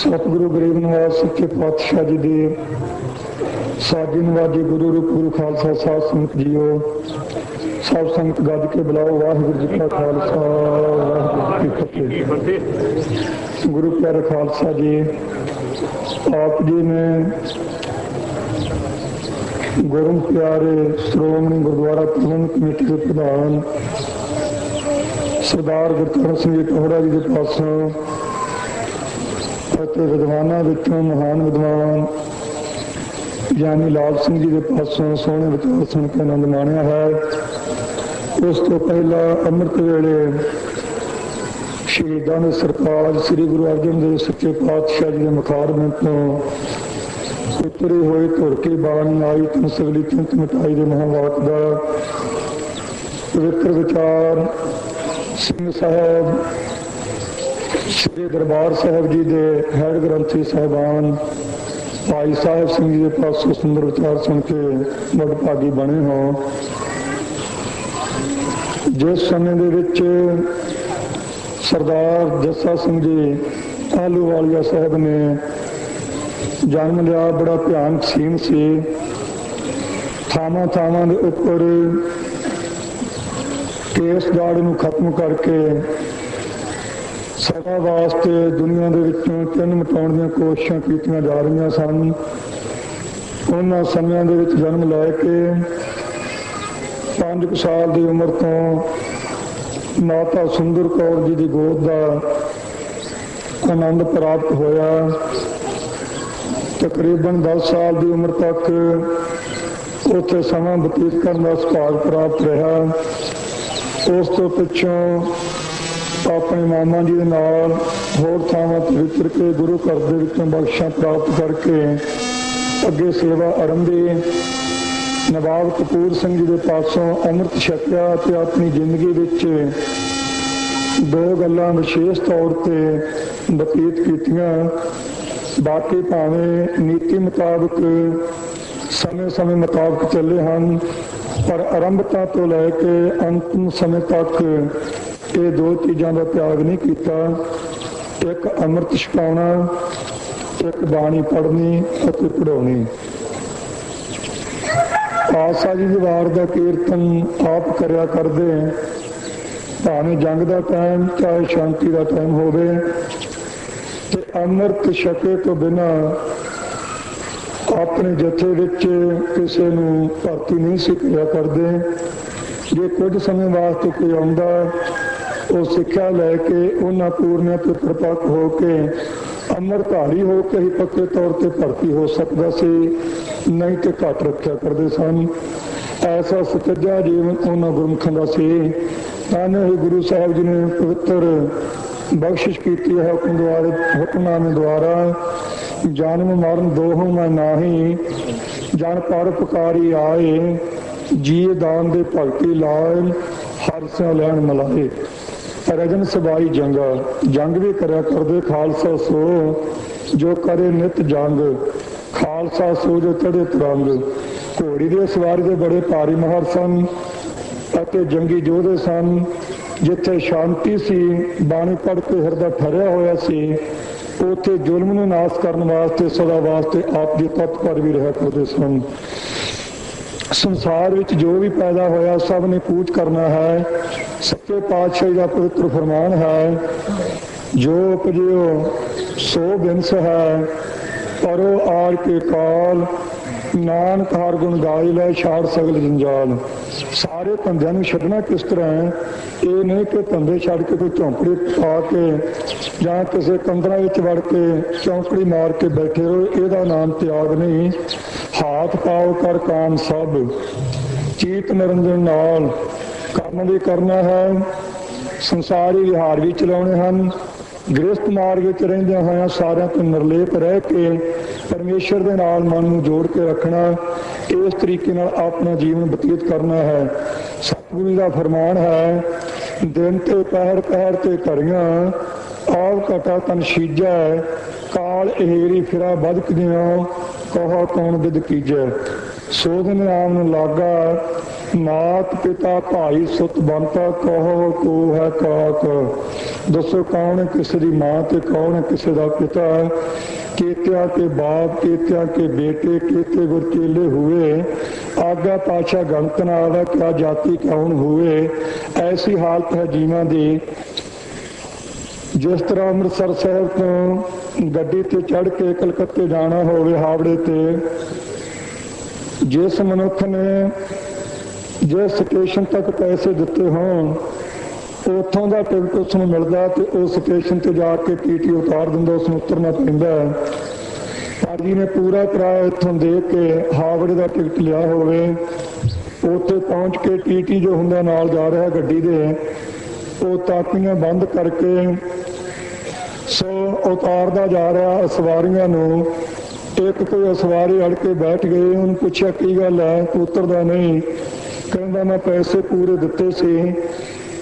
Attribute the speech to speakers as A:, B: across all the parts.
A: ਸਤਿਗੁਰੂ ਗਰੀਬ ਨਿਵਾਸ ਸੱਚੇ ਪਾਤਸ਼ਾਹ ਜੀ ਦੇ ਸਾਜੀ ਨਵਾਜੀ ਗੁਰੂ ਰੂਪ ਗੁਰੂ ਖਾਲਸਾ ਸਾਹਿਬ ਸੰਗਤ ਜੀਓ। ਸਭ ਸੰਗਤ ਗੱਜ ਕੇ ਬੁਲਾਓ, ਵਾਹਿਗੁਰੂ ਜੀ ਕਾ ਖਾਲਸਾ, ਵਾਹਿਗੁਰੂ ਜੀ ਕੀ ਫਤਿਹ। ਗੁਰੂ ਪਿਆਰੇ ਖਾਲਸਾ ਜੀ, ਆਪ ਜੀ ਨੇ ਗੁਰੂ ਪਿਆਰੇ ਸ਼੍ਰੋਮਣੀ ਗੁਰਦੁਆਰਾ ਪ੍ਰਬੰਧਕ ਕਮੇਟੀ ਦੇ ਪ੍ਰਧਾਨ ਸਰਦਾਰ ਗੁਰਕਰਨ ਸਿੰਘ ਟੋਹੜਾ ਜੀ ਦੇ ਪਾਸੋਂ ਅਤੇ ਵਿਦਵਾਨਾਂ ਵਿੱਚੋਂ ਮਹਾਨ ਵਿਦਵਾਨ ਗਿਆਨੀ ਲਾਲ ਸਿੰਘ ਜੀ ਦੇ ਪਾਸੋਂ ਸੋਹਣੇ ਵਿਚਾਰ ਸੁਣ ਕੇ ਆਨੰਦ ਮਾਣਿਆ ਹੈ। ਉਸ ਤੋਂ ਪਹਿਲਾਂ ਅੰਮ੍ਰਿਤ ਵੇਲੇ ਸ਼ਹੀਦਾਂ ਦੇ ਸਰਤਾਜ ਸ੍ਰੀ ਗੁਰੂ ਅਰਜਨ ਦੇਵ ਸੱਚੇ ਪਾਤਸ਼ਾਹ ਜੀ ਦੇ ਮੁਖਾਰਬਿੰਦ ਤੋਂ ਉਤਰੇ ਹੋਏ ਧੁਰ ਕੇ ਬਾਣੀ ਆਈ ਤਨ ਸਗਲੀ ਚਿੰਤ ਮਿਟਾਈ ਦੇ ਮਹਾਵਾਕ ਦਾ ਪਵਿੱਤਰ ਵਿਚਾਰ ਸਿੰਘ ਸਾਹਿਬ ਸ੍ਰੀ ਦਰਬਾਰ ਸਾਹਿਬ ਜੀ ਦੇ ਹੈਡ ਗ੍ਰੰਥੀ ਸਾਹਿਬਾਨ, ਭਾਈ ਸਾਹਿਬ ਸਿੰਘ ਜੀ ਦੇ ਪਾਸੋਂ ਸੁੰਦਰ ਵਿਚਾਰ ਸੁਣ ਕੇ ਮੁੜ ਭਾਗੀ ਬਣੇ ਹੋ। ਜਿਸ ਸਮੇਂ ਦੇ ਵਿੱਚ ਸਰਦਾਰ ਜੱਸਾ ਸਿੰਘ ਜੀ ਆਲੂਵਾਲੀਆ ਸਾਹਿਬ ਨੇ ਜਨਮ ਲਿਆ, ਬੜਾ ਭਿਆਨਕ ਸੀਨ ਸੀ। ਥਾਵਾਂ ਥਾਵਾਂ ਦੇ ਉੱਪਰ ਕੇਸ ਗਾਰਡ ਨੂੰ ਖਤਮ ਕਰਕੇ ਸਦਾ ਵਾਸਤੇ ਦੁਨੀਆ ਦੇ ਵਿੱਚੋਂ ਤਿੰਨ ਮਿਟਾਉਣ ਦੀਆਂ ਕੋਸ਼ਿਸ਼ਾਂ ਕੀਤੀਆਂ ਜਾ ਰਹੀਆਂ ਸਨ। ਉਹਨਾਂ ਸਮਿਆਂ ਦੇ ਵਿੱਚ ਜਨਮ ਲੈ ਕੇ 5 ਸਾਲ ਦੀ ਉਮਰ ਤੋਂ ਮਾਤਾ ਸੁੰਦਰ ਕੌਰ ਜੀ ਦੀ ਗੋਦ ਦਾ ਆਨੰਦ ਪ੍ਰਾਪਤ ਹੋਇਆ। ਤਕਰੀਬਨ 10 ਸਾਲ ਦੀ ਉਮਰ ਤੱਕ ਉੱਥੇ ਸਮਾਂ ਬਤੀਤ ਕਰਨ ਦਾ ਸੁਭਾਗ ਪ੍ਰਾਪਤ ਰਿਹਾ। ਉਸ ਤੋਂ ਪਿੱਛੋਂ ਆਪਣੇ ਮਾਮਾ ਜੀ ਦੇ ਨਾਲ ਹੋਰ ਥਾਵਾਂ ਤੇ ਵਿਚਰ ਕੇ ਗੁਰੂ ਘਰ ਦੇ ਵਿੱਚੋਂ ਬਖਸ਼ਾਂ ਪ੍ਰਾਪਤ ਕਰਕੇ ਅੱਗੇ ਸੇਵਾ ਆਰੰਭੀ ਨਵਾਬ ਕਪੂਰ ਸਿੰਘ ਜੀ ਦੇ ਪਾਸੋਂ ਅੰਮ੍ਰਿਤ ਛਕਿਆ ਤੇ ਆਪਣੀ ਜ਼ਿੰਦਗੀ ਵਿੱਚ ਦੋ ਗੱਲਾਂ ਵਿਸ਼ੇਸ਼ ਤੌਰ ਤੇ ਬਤੀਤ ਕੀਤੀਆਂ। ਬਾਕੀ ਭਾਵੇਂ ਨੀਤੀ ਮੁਤਾਬਕ ਸਮੇਂ-ਸਮੇਂ ਮੁਤਾਬਕ ਚੱਲੇ ਹਨ, ਪਰ ਆਰੰਭਤਾ ਤੋਂ ਲੈ ਕੇ ਅੰਤਿਮ ਸਮੇਂ ਤੱਕ ਇਹ ਦੋ ਚੀਜ਼ਾਂ ਦਾ ਤਿਆਗ ਨਹੀਂ ਕੀਤਾ। ਇੱਕ ਅੰਮ੍ਰਿਤ ਛਕਾਉਣਾ, ਇੱਕ ਬਾਣੀ ਪੜ੍ਹਨੀ ਅਤੇ ਪੜਾਉਣੀ ਆਸਾ ਜੀ ਦੀ ਵਾਰ ਦਾ ਕੀਰਤਨ ਆਪ ਕਰਿਆ ਕਰਦੇ। ਭਾਵੇਂ ਜੰਗ ਦਾ ਟਾਈਮ ਚਾਹੇ ਸ਼ਾਂਤੀ ਦਾ ਟਾਈਮ ਹੋਵੇ। ਤੇ ਅੰਮ੍ਰਿਤ ਛਕੇ ਤੋਂ ਬਿਨਾ ਆਪਣੇ ਜਥੇ ਵਿੱਚ ਕਿਸੇ ਨੂੰ ਭਰਤੀ ਨਹੀਂ ਸੀ ਕਰਿਆ ਕਰਦੇ। ਜੇ ਕੁਝ ਸਮੇਂ ਵਾਸਤੇ ਕੋਈ ਆਉਂਦਾ ਉਹ ਸਿੱਖਿਆ ਲੈ ਕੇ ਉਹਨਾਂ ਪੂਰਨਿਆਂ ਤੇ ਪ੍ਰਪੱਕ ਹੋ ਕੇ ਅਮਰਧਾਰੀ ਹੋ ਕੇ ਹੀ ਪੱਕੇ ਤੌਰ ਤੇ ਭਰਤੀ ਹੋ ਸਕਦਾ ਸੀ, ਨਹੀਂ ਤੇ ਘੱਟ ਰੱਖਿਆ ਕਰਦੇ ਸਨ। ਐਸਾ ਸੁਚੱਜਾ ਜੀਵਨ ਉਹਨਾਂ ਗੁਰਮੁਖਾਂ ਦਾ ਸੀ। ਤਾਂ ਹੀ ਗੁਰੂ ਸਾਹਿਬ ਜੀ ਨੇ ਪਵਿੱਤਰ ਬਖਸ਼ਿਸ਼ ਕੀਤੀ ਹੈ ਹੁਕਮ ਦੁਆਰੇ ਹੁਕਮਨਾਮੇ ਦੁਆਰਾ, ਜਨਮ ਮਰਨ ਦੋਹਾਂ ਮੈਂ ਨਾਹੀ, ਜਨ ਪਰ ਪੁਕਾਰੀ ਆਏ ਜੀ ਦਾਨ ਦੇ ਭਗਤੀ ਲਾਏ, ਹਰ ਸਿਉ ਲੈਣ ਮਲਾਏ। ਰਜਨ ਸਬਾਈ ਜੰਗਾ, ਜੰਗ ਵੀ ਕਰਿਆ ਕਰਦੇ ਖਾਲਸਾ ਸੋ ਜੋ ਕਰੇ ਨਿਤ ਜੰਗ, ਖਾਲਸਾ ਸੋ ਜੋ ਚੜੇ ਤਰੰਗ। ਘੋੜੀ ਦੇ ਸਵਾਰੀ ਦੇ ਬੜੇ ਭਾਰੀ ਮਹਰ ਸਨ ਅਤੇ ਜੰਗੀ ਯੋਧੇ ਸਨ, ਜਿੱਥੇ ਸ਼ਾਂਤੀ ਸੀ, ਬਾਣੀ ਪੜ ਕੇ ਹਿਰਦਾ ਠਰਿਆ ਹੋਇਆ ਸੀ। ਉੱਥੇ ਜ਼ੁਲਮ ਨੂੰ ਨਾਸ਼ ਕਰਨ ਵਾਸਤੇ, ਸਦਾ ਵਾਸਤੇ ਆਪ ਦੇ ਤਤਪਰ ਵੀ ਰਹਿ ਕਰਦੇ ਸਨ। ਸੰਸਾਰ ਵਿੱਚ ਜੋ ਵੀ ਪੈਦਾ ਹੋਇਆ, ਸਭ ਨੇ ਪੂਜ ਕਰਨਾ ਹੈ। ਸੱਚੇ ਪਾਤਸ਼ਾਹ ਦਾ ਪਵਿੱਤਰ ਫਰਮਾਨ ਹੈ, ਜੋ ਉਪਜਿਓ ਸੋ ਬਿਨਸ ਹੈ, ਪਰੋ ਆਰ ਕੇ ਕਾਲ, ਨਾਨਕ ਹਰ ਗੁਣ ਗਾਈ ਲੈ ਛਾੜ ਸਗਲ ਜੰਜਾਲ। ਸਾਰੇ ਧੰਦਿਆਂ ਨੂੰ ਛੱਡਣਾ ਕਿਸ ਤਰ੍ਹਾਂ ਹੈ? ਇਹ ਨਹੀਂ ਕਿ ਧੰਦੇ ਛੱਡ ਕੇ ਕੋਈ ਝੌਂਪੜੀ ਪਾ ਕੇ ਜਾਂ ਕਿਸੇ ਕੰਦਰਾਂ ਵਿੱਚ ਵੜ ਕੇ ਚੌਂਕੜੀ ਮਾਰ ਕੇ ਬੈਠੇ ਰਹੋ, ਇਹਦਾ ਨਾਮ ਤਿਆਗ ਨਹੀਂ। ਹਾਥ ਪਾਓ ਕਰ ਕਾਮ ਸਭ, ਚੀਤ ਨਿਰੰਜਨ ਨਾਲ। ਕੰਮ ਵੀ ਕਰਨਾ ਹੈ, ਸੰਸਾਰੀ ਵਿਹਾਰ ਵੀ ਚਲਾਉਣੇ ਹਨ ਗ੍ਰਸਤ ਮਾਰਗ ਵਿੱਚ ਰਹਿੰਦਿਆਂ ਹੋਇਆਂ ਸਾਰਿਆਂ ਤੋਂ ਨਿਰਲੇਪ ਰਹਿ ਕੇ ਪਰਮੇਸ਼ਰ ਦੇ ਨਾਲ ਮਨ ਨੂੰ ਜੋੜ ਕੇ ਰੱਖਣਾ, ਇਸ ਤਰੀਕੇ ਨਾਲ ਆਪਣਾ ਜੀਵਨ ਬਤੀਤ ਕਰਨਾ ਹੈ। ਸਤਿਗੁਰੂ ਦਾ ਫਰਮਾਨ ਹੈ, ਦਿਨ ਤੇ ਪਹਿਰ ਪਹਿਰ ਤੇ ਘੜੀਆਂ ਆਪ ਘਟਾ ਤਨ ਸੀਜੈ ਕਾਲ ਇਹਰੀ ਫਿਰਾ ਬਦਕ ਦਿਓ ਕਹੋ ਕੌਣ ਬਿਦ ਕੀਜੈ। ਸੋਧਨ ਆਮ ਨੂੰ ਲਾਗਾ ਮਾਤ ਪਿਤਾ ਭਾਈ ਸੁਤ ਬੰਤਾ ਕਹੋ ਕੋ ਹੈ ਕਾਕ। ਦੱਸੋ ਕੌਣ ਹੈ ਦੀ ਮਾਂ ਤੇ ਕੌਣ ਹੈ ਦਾ ਪਿਤਾ ਕੀਤਿਆ ਕੇ ਬਾਪ, ਕੀਤਿਆ ਕੇ ਬੇਟੇ, ਕੀਤੇ ਗੁਰ ਚੇਲੇ ਹੁਏ। ਆਗਾ ਪਾਸ਼ਾ ਗੰਤ ਨਾਲ ਕਿਆ ਜਾਤੀ ਕੌਣ ਹੁਏ। ਐਸੀ ਹਾਲਤ ਹੈ ਜੀਵਾਂ ਦੀ। ਜਿਸ ਤਰ੍ਹਾਂ ਅੰਮ੍ਰਿਤਸਰ ਸਾਹਿਬ ਤੋਂ ਗੱਡੀ ਤੇ ਚੜ ਕੇ ਕਲਕੱਤੇ ਜਾਣਾ ਹੋਵੇ ਹਾਵੜੇ ਤੇ, ਜਿਸ ਮਨੁੱਖ ਨੇ ਜਿਸ ਸਟੇਸ਼ਨ ਤੱਕ ਪੈਸੇ ਦਿੱਤੇ ਹੋਣ, ਉੱਥੋਂ ਦਾ ਟਿਕਟ ਉਸ ਨੂੰ ਮਿਲਦਾ ਤੇ ਉਹ ਸਟੇਸ਼ਨ ਤੇ ਜਾ ਕੇ ਟੀਟੀ ਉਤਾਰ ਦਿੰਦਾ, ਉਸ ਨੂੰ ਉਤਰਨਾ ਪੈਂਦਾ ਹੈ। ਨੇ ਪੂਰਾ ਕਿਰਾਇਆ ਇੱਥੋਂ ਦੇ ਕੇ ਹਾਵੜੇ ਦਾ ਟਿਕਟ ਲਿਆ ਹੋਵੇ। ਉੱਥੇ ਪਹੁੰਚ ਕੇ ਟੀਟੀ ਜੋ ਹੁੰਦਾ ਨਾਲ ਜਾ ਰਿਹਾ ਗੱਡੀ ਦੇ, ਉਹ ਤਾਕੀਆਂ ਬੰਦ ਕਰਕੇ ਸੋ ਉਤਾਰਦਾ ਜਾ ਰਿਹਾ ਸਵਾਰੀਆਂ ਨੂੰ। ਇੱਕ ਕੋਈ ਸਵਾਰੀ ਅੜ ਕੇ ਬੈਠ ਗਏ ਉਹਨੂੰ ਪੁੱਛਿਆ, ਕੀ ਗੱਲ ਹੈ? ਉਤਰਦਾ ਨਹੀਂ। ਕਹਿੰਦਾ ਮੈਂ ਪੈਸੇ ਪੂਰੇ ਦਿੱਤੇ ਸੀ।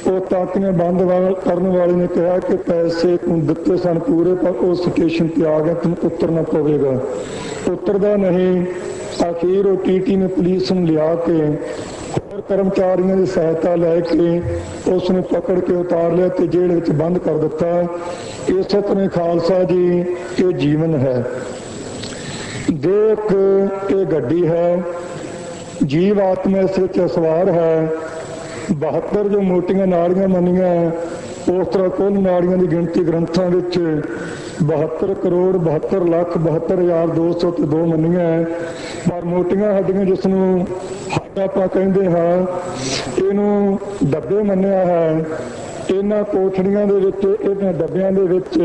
A: ਉਹ ਤਾਕੀਆਂ ਬੰਦ ਕਰਨ ਵਾਲੇ ਨੇ ਕਿਹਾ ਕਿ ਪੈਸੇ ਤੂੰ ਦਿੱਤੇ ਸਨ ਪੂਰੇ, ਪਰ ਉਹ ਸਟੇਸ਼ਨ ਤੇ ਆ ਗਿਆ, ਤੈਨੂੰ ਉਤਰਨਾ ਪਵੇਗਾ। ਉਤਰਦਾ ਨਹੀਂ ਅਖੀਰ ਉਹ ਟੀਟੀ ਨੇ ਪੁਲਿਸ ਨੂੰ ਲਿਆ ਕੇ ਹੋਰ ਕਰਮਚਾਰੀਆਂ ਦੀ ਸਹਾਇਤਾ ਲੈ ਕੇ ਉਸ ਨੂੰ ਪਕੜ ਕੇ ਉਤਾਰ ਲਿਆ ਤੇ ਜੇਲ੍ਹ ਵਿੱਚ ਬੰਦ ਕਰ ਦਿੱਤਾ। ਇਸੇ ਤਰ੍ਹਾਂ ਖਾਲਸਾ ਜੀ, ਇਹ ਜੀਵਨ ਹੈ। ਦੇਖ, ਇਹ ਗੱਡੀ ਹੈ। ਜੀਵ ਆਤਮਾ ਇਸ ਵਿੱਚ ਸਵਾਰ ਹੈ 72 ਜੋ ਮੋਟੀਆਂ ਨਾੜੀਆਂ ਮੰਨੀਆਂ, ਉਸ ਤਰ੍ਹਾਂ ਕੁੱਲ ਨਾੜੀਆਂ ਦੀ ਗਿਣਤੀ ਗ੍ਰੰਥਾਂ ਵਿੱਚ 72 ਕਰੋੜ 72 ਲੱਖ 72200 ਤੇ ਦੋ ਮੰਨੀਆਂ ਪਰ ਮੋਟੀਆਂ ਹੱਡੀਆਂ ਜਿਸ ਨੂੰ ਹੱਡ ਆਪਾਂ ਕਹਿੰਦੇ ਹਾਂ, ਇਹਨੂੰ ਡੱਬੇ ਮੰਨਿਆ ਹੈ। ਇਹਨਾਂ ਕੋਠੜੀਆਂ ਦੇ ਵਿੱਚ, ਇਹਨਾਂ ਡੱਬਿਆਂ ਦੇ ਵਿੱਚ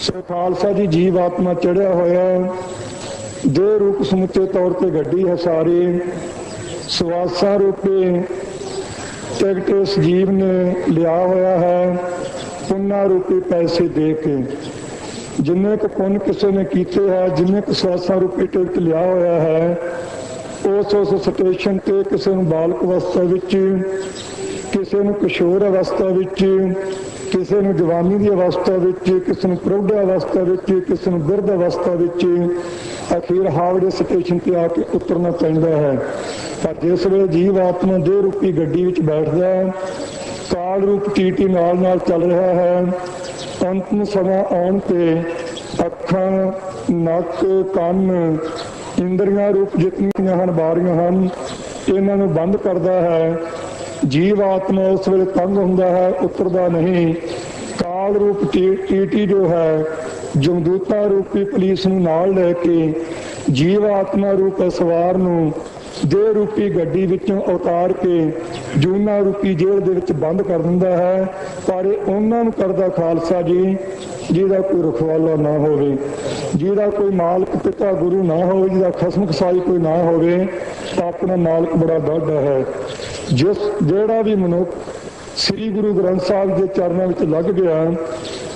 A: ਸੋ ਖਾਲਸਾ ਜੀ ਜੀਵ ਆਤਮਾ ਚੜਿਆ ਹੋਇਆ ਹੈ। ਦੇ ਰੂਪ ਸਮੁੱਚੇ ਤੌਰ ਤੇ ਗੱਡੀ ਹੈ ਸਾਰੀ ਸਵਾਸਾ ਰੂਪੇ ਟਿਕਟ ਇਸ ਜੀਵ ਨੇ ਲਿਆ ਹੋਇਆ ਹੈ ਪੁੰਨਾ ਰੂਪੀ ਪੈਸੇ ਦੇ ਕੇ ਜਿੰਨੇ ਕੁ ਪੁੰਨ ਕਿਸੇ ਨੇ ਕੀਤੇ ਹੈ, ਜਿੰਨੇ ਕੁ ਸਵਾਸਾ ਰੂਪੀ ਟਿਕਟ ਲਿਆ ਹੋਇਆ ਹੈ, ਉਸ ਉਸ ਸਟੇਸ਼ਨ ਤੇ ਕਿਸੇ ਨੂੰ ਬਾਲਕ ਅਵਸਥਾ ਵਿੱਚ, ਕਿਸੇ ਨੂੰ ਕਿਸ਼ੋਰ ਅਵਸਥਾ ਵਿੱਚ, ਕਿਸੇ ਨੂੰ ਜਵਾਨੀ ਦੀ ਅਵਸਥਾ ਵਿੱਚ, ਕਿਸੇ ਨੂੰ ਪ੍ਰੌਢ ਅਵਸਥਾ ਵਿੱਚ, ਕਿਸੇ ਨੂੰ ਬਿਰਧ ਅਵਸਥਾ ਵਿੱਚ ਅਖੀਰ ਹਾਵੜੇ ਸਟੇਸ਼ਨ ਤੇ ਆ ਕੇ ਉਤਰਨਾ ਪੈਂਦਾ ਹੈ। ਪਰ ਜਿਸ ਵੇਲੇ ਜੀਵ ਆਤਮਾ ਦੇ ਰੂਪੀ ਗੱਡੀ ਵਿੱਚ ਬੈਠਦਾ ਹੈ, ਕਾਲ ਰੂਪ ਟੀਟੀ ਨਾਲ ਨਾਲ ਚੱਲ ਰਿਹਾ ਹੈ। ਅੰਤਮ ਸਮਾਂ ਆਉਣ ਤੇ ਅੱਖਾਂ, ਨੱਕ, ਕੰਨ, ਇੰਦਰੀਆਂ ਰੂਪ ਜਿਤਨੀਆਂ ਹਨ, ਬਾਰੀਆਂ ਹਨ, ਇਹਨਾਂ ਨੂੰ ਬੰਦ ਕਰਦਾ ਹੈ। ਜੀਵ ਆਤਮਾ ਉਸ ਵੇਲੇ ਤੰਗ ਹੁੰਦਾ ਹੈ, ਉਤਰਦਾ ਨਹੀਂ। ਕਾਲ ਰੂਪ ਟੀਟੀ ਜੋ ਹੈ ਜਮਦੂਤਾ ਰੂਪੀ ਪੁਲਿਸ ਨੂੰ ਨਾਲ ਲੈ ਕੇ ਜੀਵ ਆਤਮਾ ਰੂਪ ਸਵਾਰ ਨੂੰ ਦੇ ਰੂਪੀ ਗੱਡੀ ਵਿੱਚੋਂ ਉਤਾਰ ਕੇ ਜੂਨਾ ਰੂਪੀ ਜੇਲ੍ਹ ਦੇ ਵਿੱਚ ਬੰਦ ਕਰ ਦਿੰਦਾ ਹੈ। ਪਰ ਇਹ ਉਹਨਾਂ ਨੂੰ ਕਰਦਾ ਖਾਲਸਾ ਜੀ, ਜਿਹਦਾ ਕੋਈ ਰਖਵਾਲਾ ਨਾ ਹੋਵੇ, ਜਿਹਦਾ ਕੋਈ ਮਾਲਕ ਪਿਤਾ ਗੁਰੂ ਨਾ ਹੋਵੇ, ਜਿਹਦਾ ਖਸਮ ਖਸਾਈ ਕੋਈ ਨਾ ਹੋਵੇ, ਤਾਂ ਆਪਣਾ ਮਾਲਕ ਬੜਾ ਡਾਢਾ ਹੈ। ਜਿਸ ਜਿਹੜਾ ਵੀ ਮਨੁੱਖ ਸ੍ਰੀ ਗੁਰੂ ਗ੍ਰੰਥ ਸਾਹਿਬ ਦੇ ਚਰਨਾਂ ਵਿੱਚ ਲੱਗ ਗਿਆ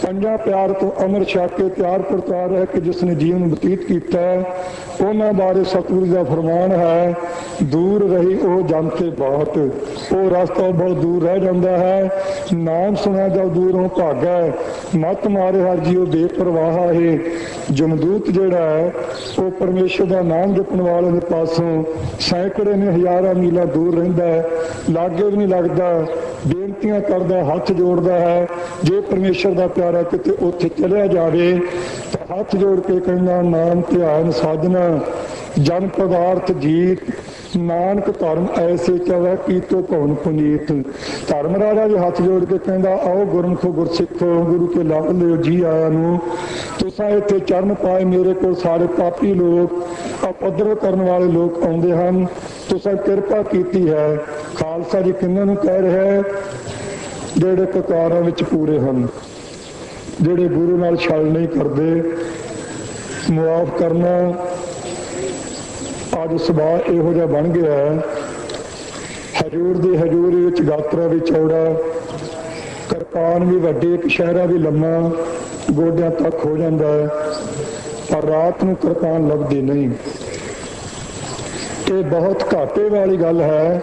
A: ਪੰਜਾਂ ਪਿਆਰ ਤੋਂ ਅਮਰ ਛਕ ਕੇ ਤਿਆਰ ਪ੍ਰਤਾਰ ਹੈ ਕਿ ਜਿਸ ਨੇ ਜੀਵਨ ਬਤੀਤ ਕੀਤਾ ਹੈ, ਉਹਨਾਂ ਬਾਰੇ ਸਤਿਗੁਰੂ ਦਾ ਫਰਮਾਨ ਹੈ, ਦੂਰ ਰਹੀ ਉਹ ਜਨ ਬਹੁਤ ਉਹ ਰਸਤਾ ਬਹੁਤ ਦੂਰ ਰਹਿ ਜਾਂਦਾ ਹੈ। ਨਾਮ ਸੁਣਿਆ ਜਦ ਦੂਰੋਂ ਭਾਗਾ ਮਤ ਮਾਰੇ ਹਰ ਜੀਉ ਬੇਪਰਵਾਹ ਹੈ। ਜਮਦੂਤ ਜਿਹੜਾ ਹੈ, ਉਹ ਪਰਮੇਸ਼ਰ ਦਾ ਨਾਮ ਜਪਣ ਵਾਲੇ ਦੇ ਪਾਸੋਂ ਸੈਂਕੜੇ ਨੇ ਹਜ਼ਾਰਾਂ ਮੀਲਾਂ ਦੂਰ ਰਹਿੰਦਾ ਹੈ। ਲਾਗੇ ਵੀ ਨਹੀਂ ਲੱਗਦਾ। ਬੇਨਤੀਆਂ ਕਰਦਾ, ਹੱਥ ਜੋੜਦਾ ਹੈ। ਜੇ ਪਰਮੇਸ਼ਰ ਦਾ ਪਿਆਰਾ ਕਿਤੇ ਉੱਥੇ ਚਲਿਆ ਜਾਵੇ, ਤਾਂ ਹੱਥ ਜੋੜ ਕੇ ਕਹਿੰਦਾ, ਨਾਮ ਧਿਆਨ ਸਾਧਨਾ ਜਨ ਪਦਾਰਥ ਜੀਤ, ਨਾਨਕ ਧਰਮ ਐਸੇ ਚਵੈ ਕੀਤੋ ਭਵਨ ਪੁਨੀਤ। ਧਰਮ ਰਾਜਾ ਜੀ ਹੱਥ ਜੋੜ ਕੇ ਕਹਿੰਦਾ, ਆਓ ਗੁਰਮਖੋ ਗੁਰਸਿੱਖੋ, ਗੁਰੂ ਕੇ ਲਾਭ ਲਿਓ ਜੀ ਆਇਆਂ ਨੂੰ। ਤੁਸੀਂ ਇੱਥੇ ਚਰਨ ਪਾਏ ਮੇਰੇ ਕੋਲ ਸਾਰੇ ਪਾਪੀ ਲੋਕ ਅਪਦਰ ਕਰਨ ਵਾਲੇ ਲੋਕ ਆਉਂਦੇ ਹਨ। ਤੁਸੀਂ ਕਿਰਪਾ ਕੀਤੀ ਹੈ। ਖਾਲਸਾ ਜੀ ਕਿੰਨਾਂ ਨੂੰ ਕਹਿ ਰਿਹਾ ਹੈ? ਜਿਹੜੇ ਕਕਾਰਾਂ ਵਿੱਚ ਪੂਰੇ ਹਨ, ਜਿਹੜੇ ਗੁਰੂ ਨਾਲ ਛਲ ਨਹੀਂ ਕਰਦੇ, ਮੁਆਫ ਕਰਨਾ ਅੱਜ ਸੁਭਾਅ ਇਹੋ ਜਿਹਾ ਬਣ ਗਿਆ ਹੈ। ਹਜੂਰ ਦੀ ਹਜ਼ੂਰ ਵਿੱਚ ਗਾਤਰਾ ਵੀ ਚੌੜਾ, ਕਿਰਪਾਨ ਵੀ ਵੱਡੀ, ਇੱਕ ਸ਼ਹਿਰਾ ਵੀ ਲੰਮਾ, ਗੋਡਿਆਂ ਤੱਕ ਹੋ ਜਾਂਦਾ ਹੈ, ਪਰ ਰਾਤ ਨੂੰ ਕਿਰਪਾਨ ਲੱਭਦੀ ਨਹੀਂ। ਇਹ ਬਹੁਤ ਘਾਟੇ ਵਾਲੀ ਗੱਲ ਹੈ।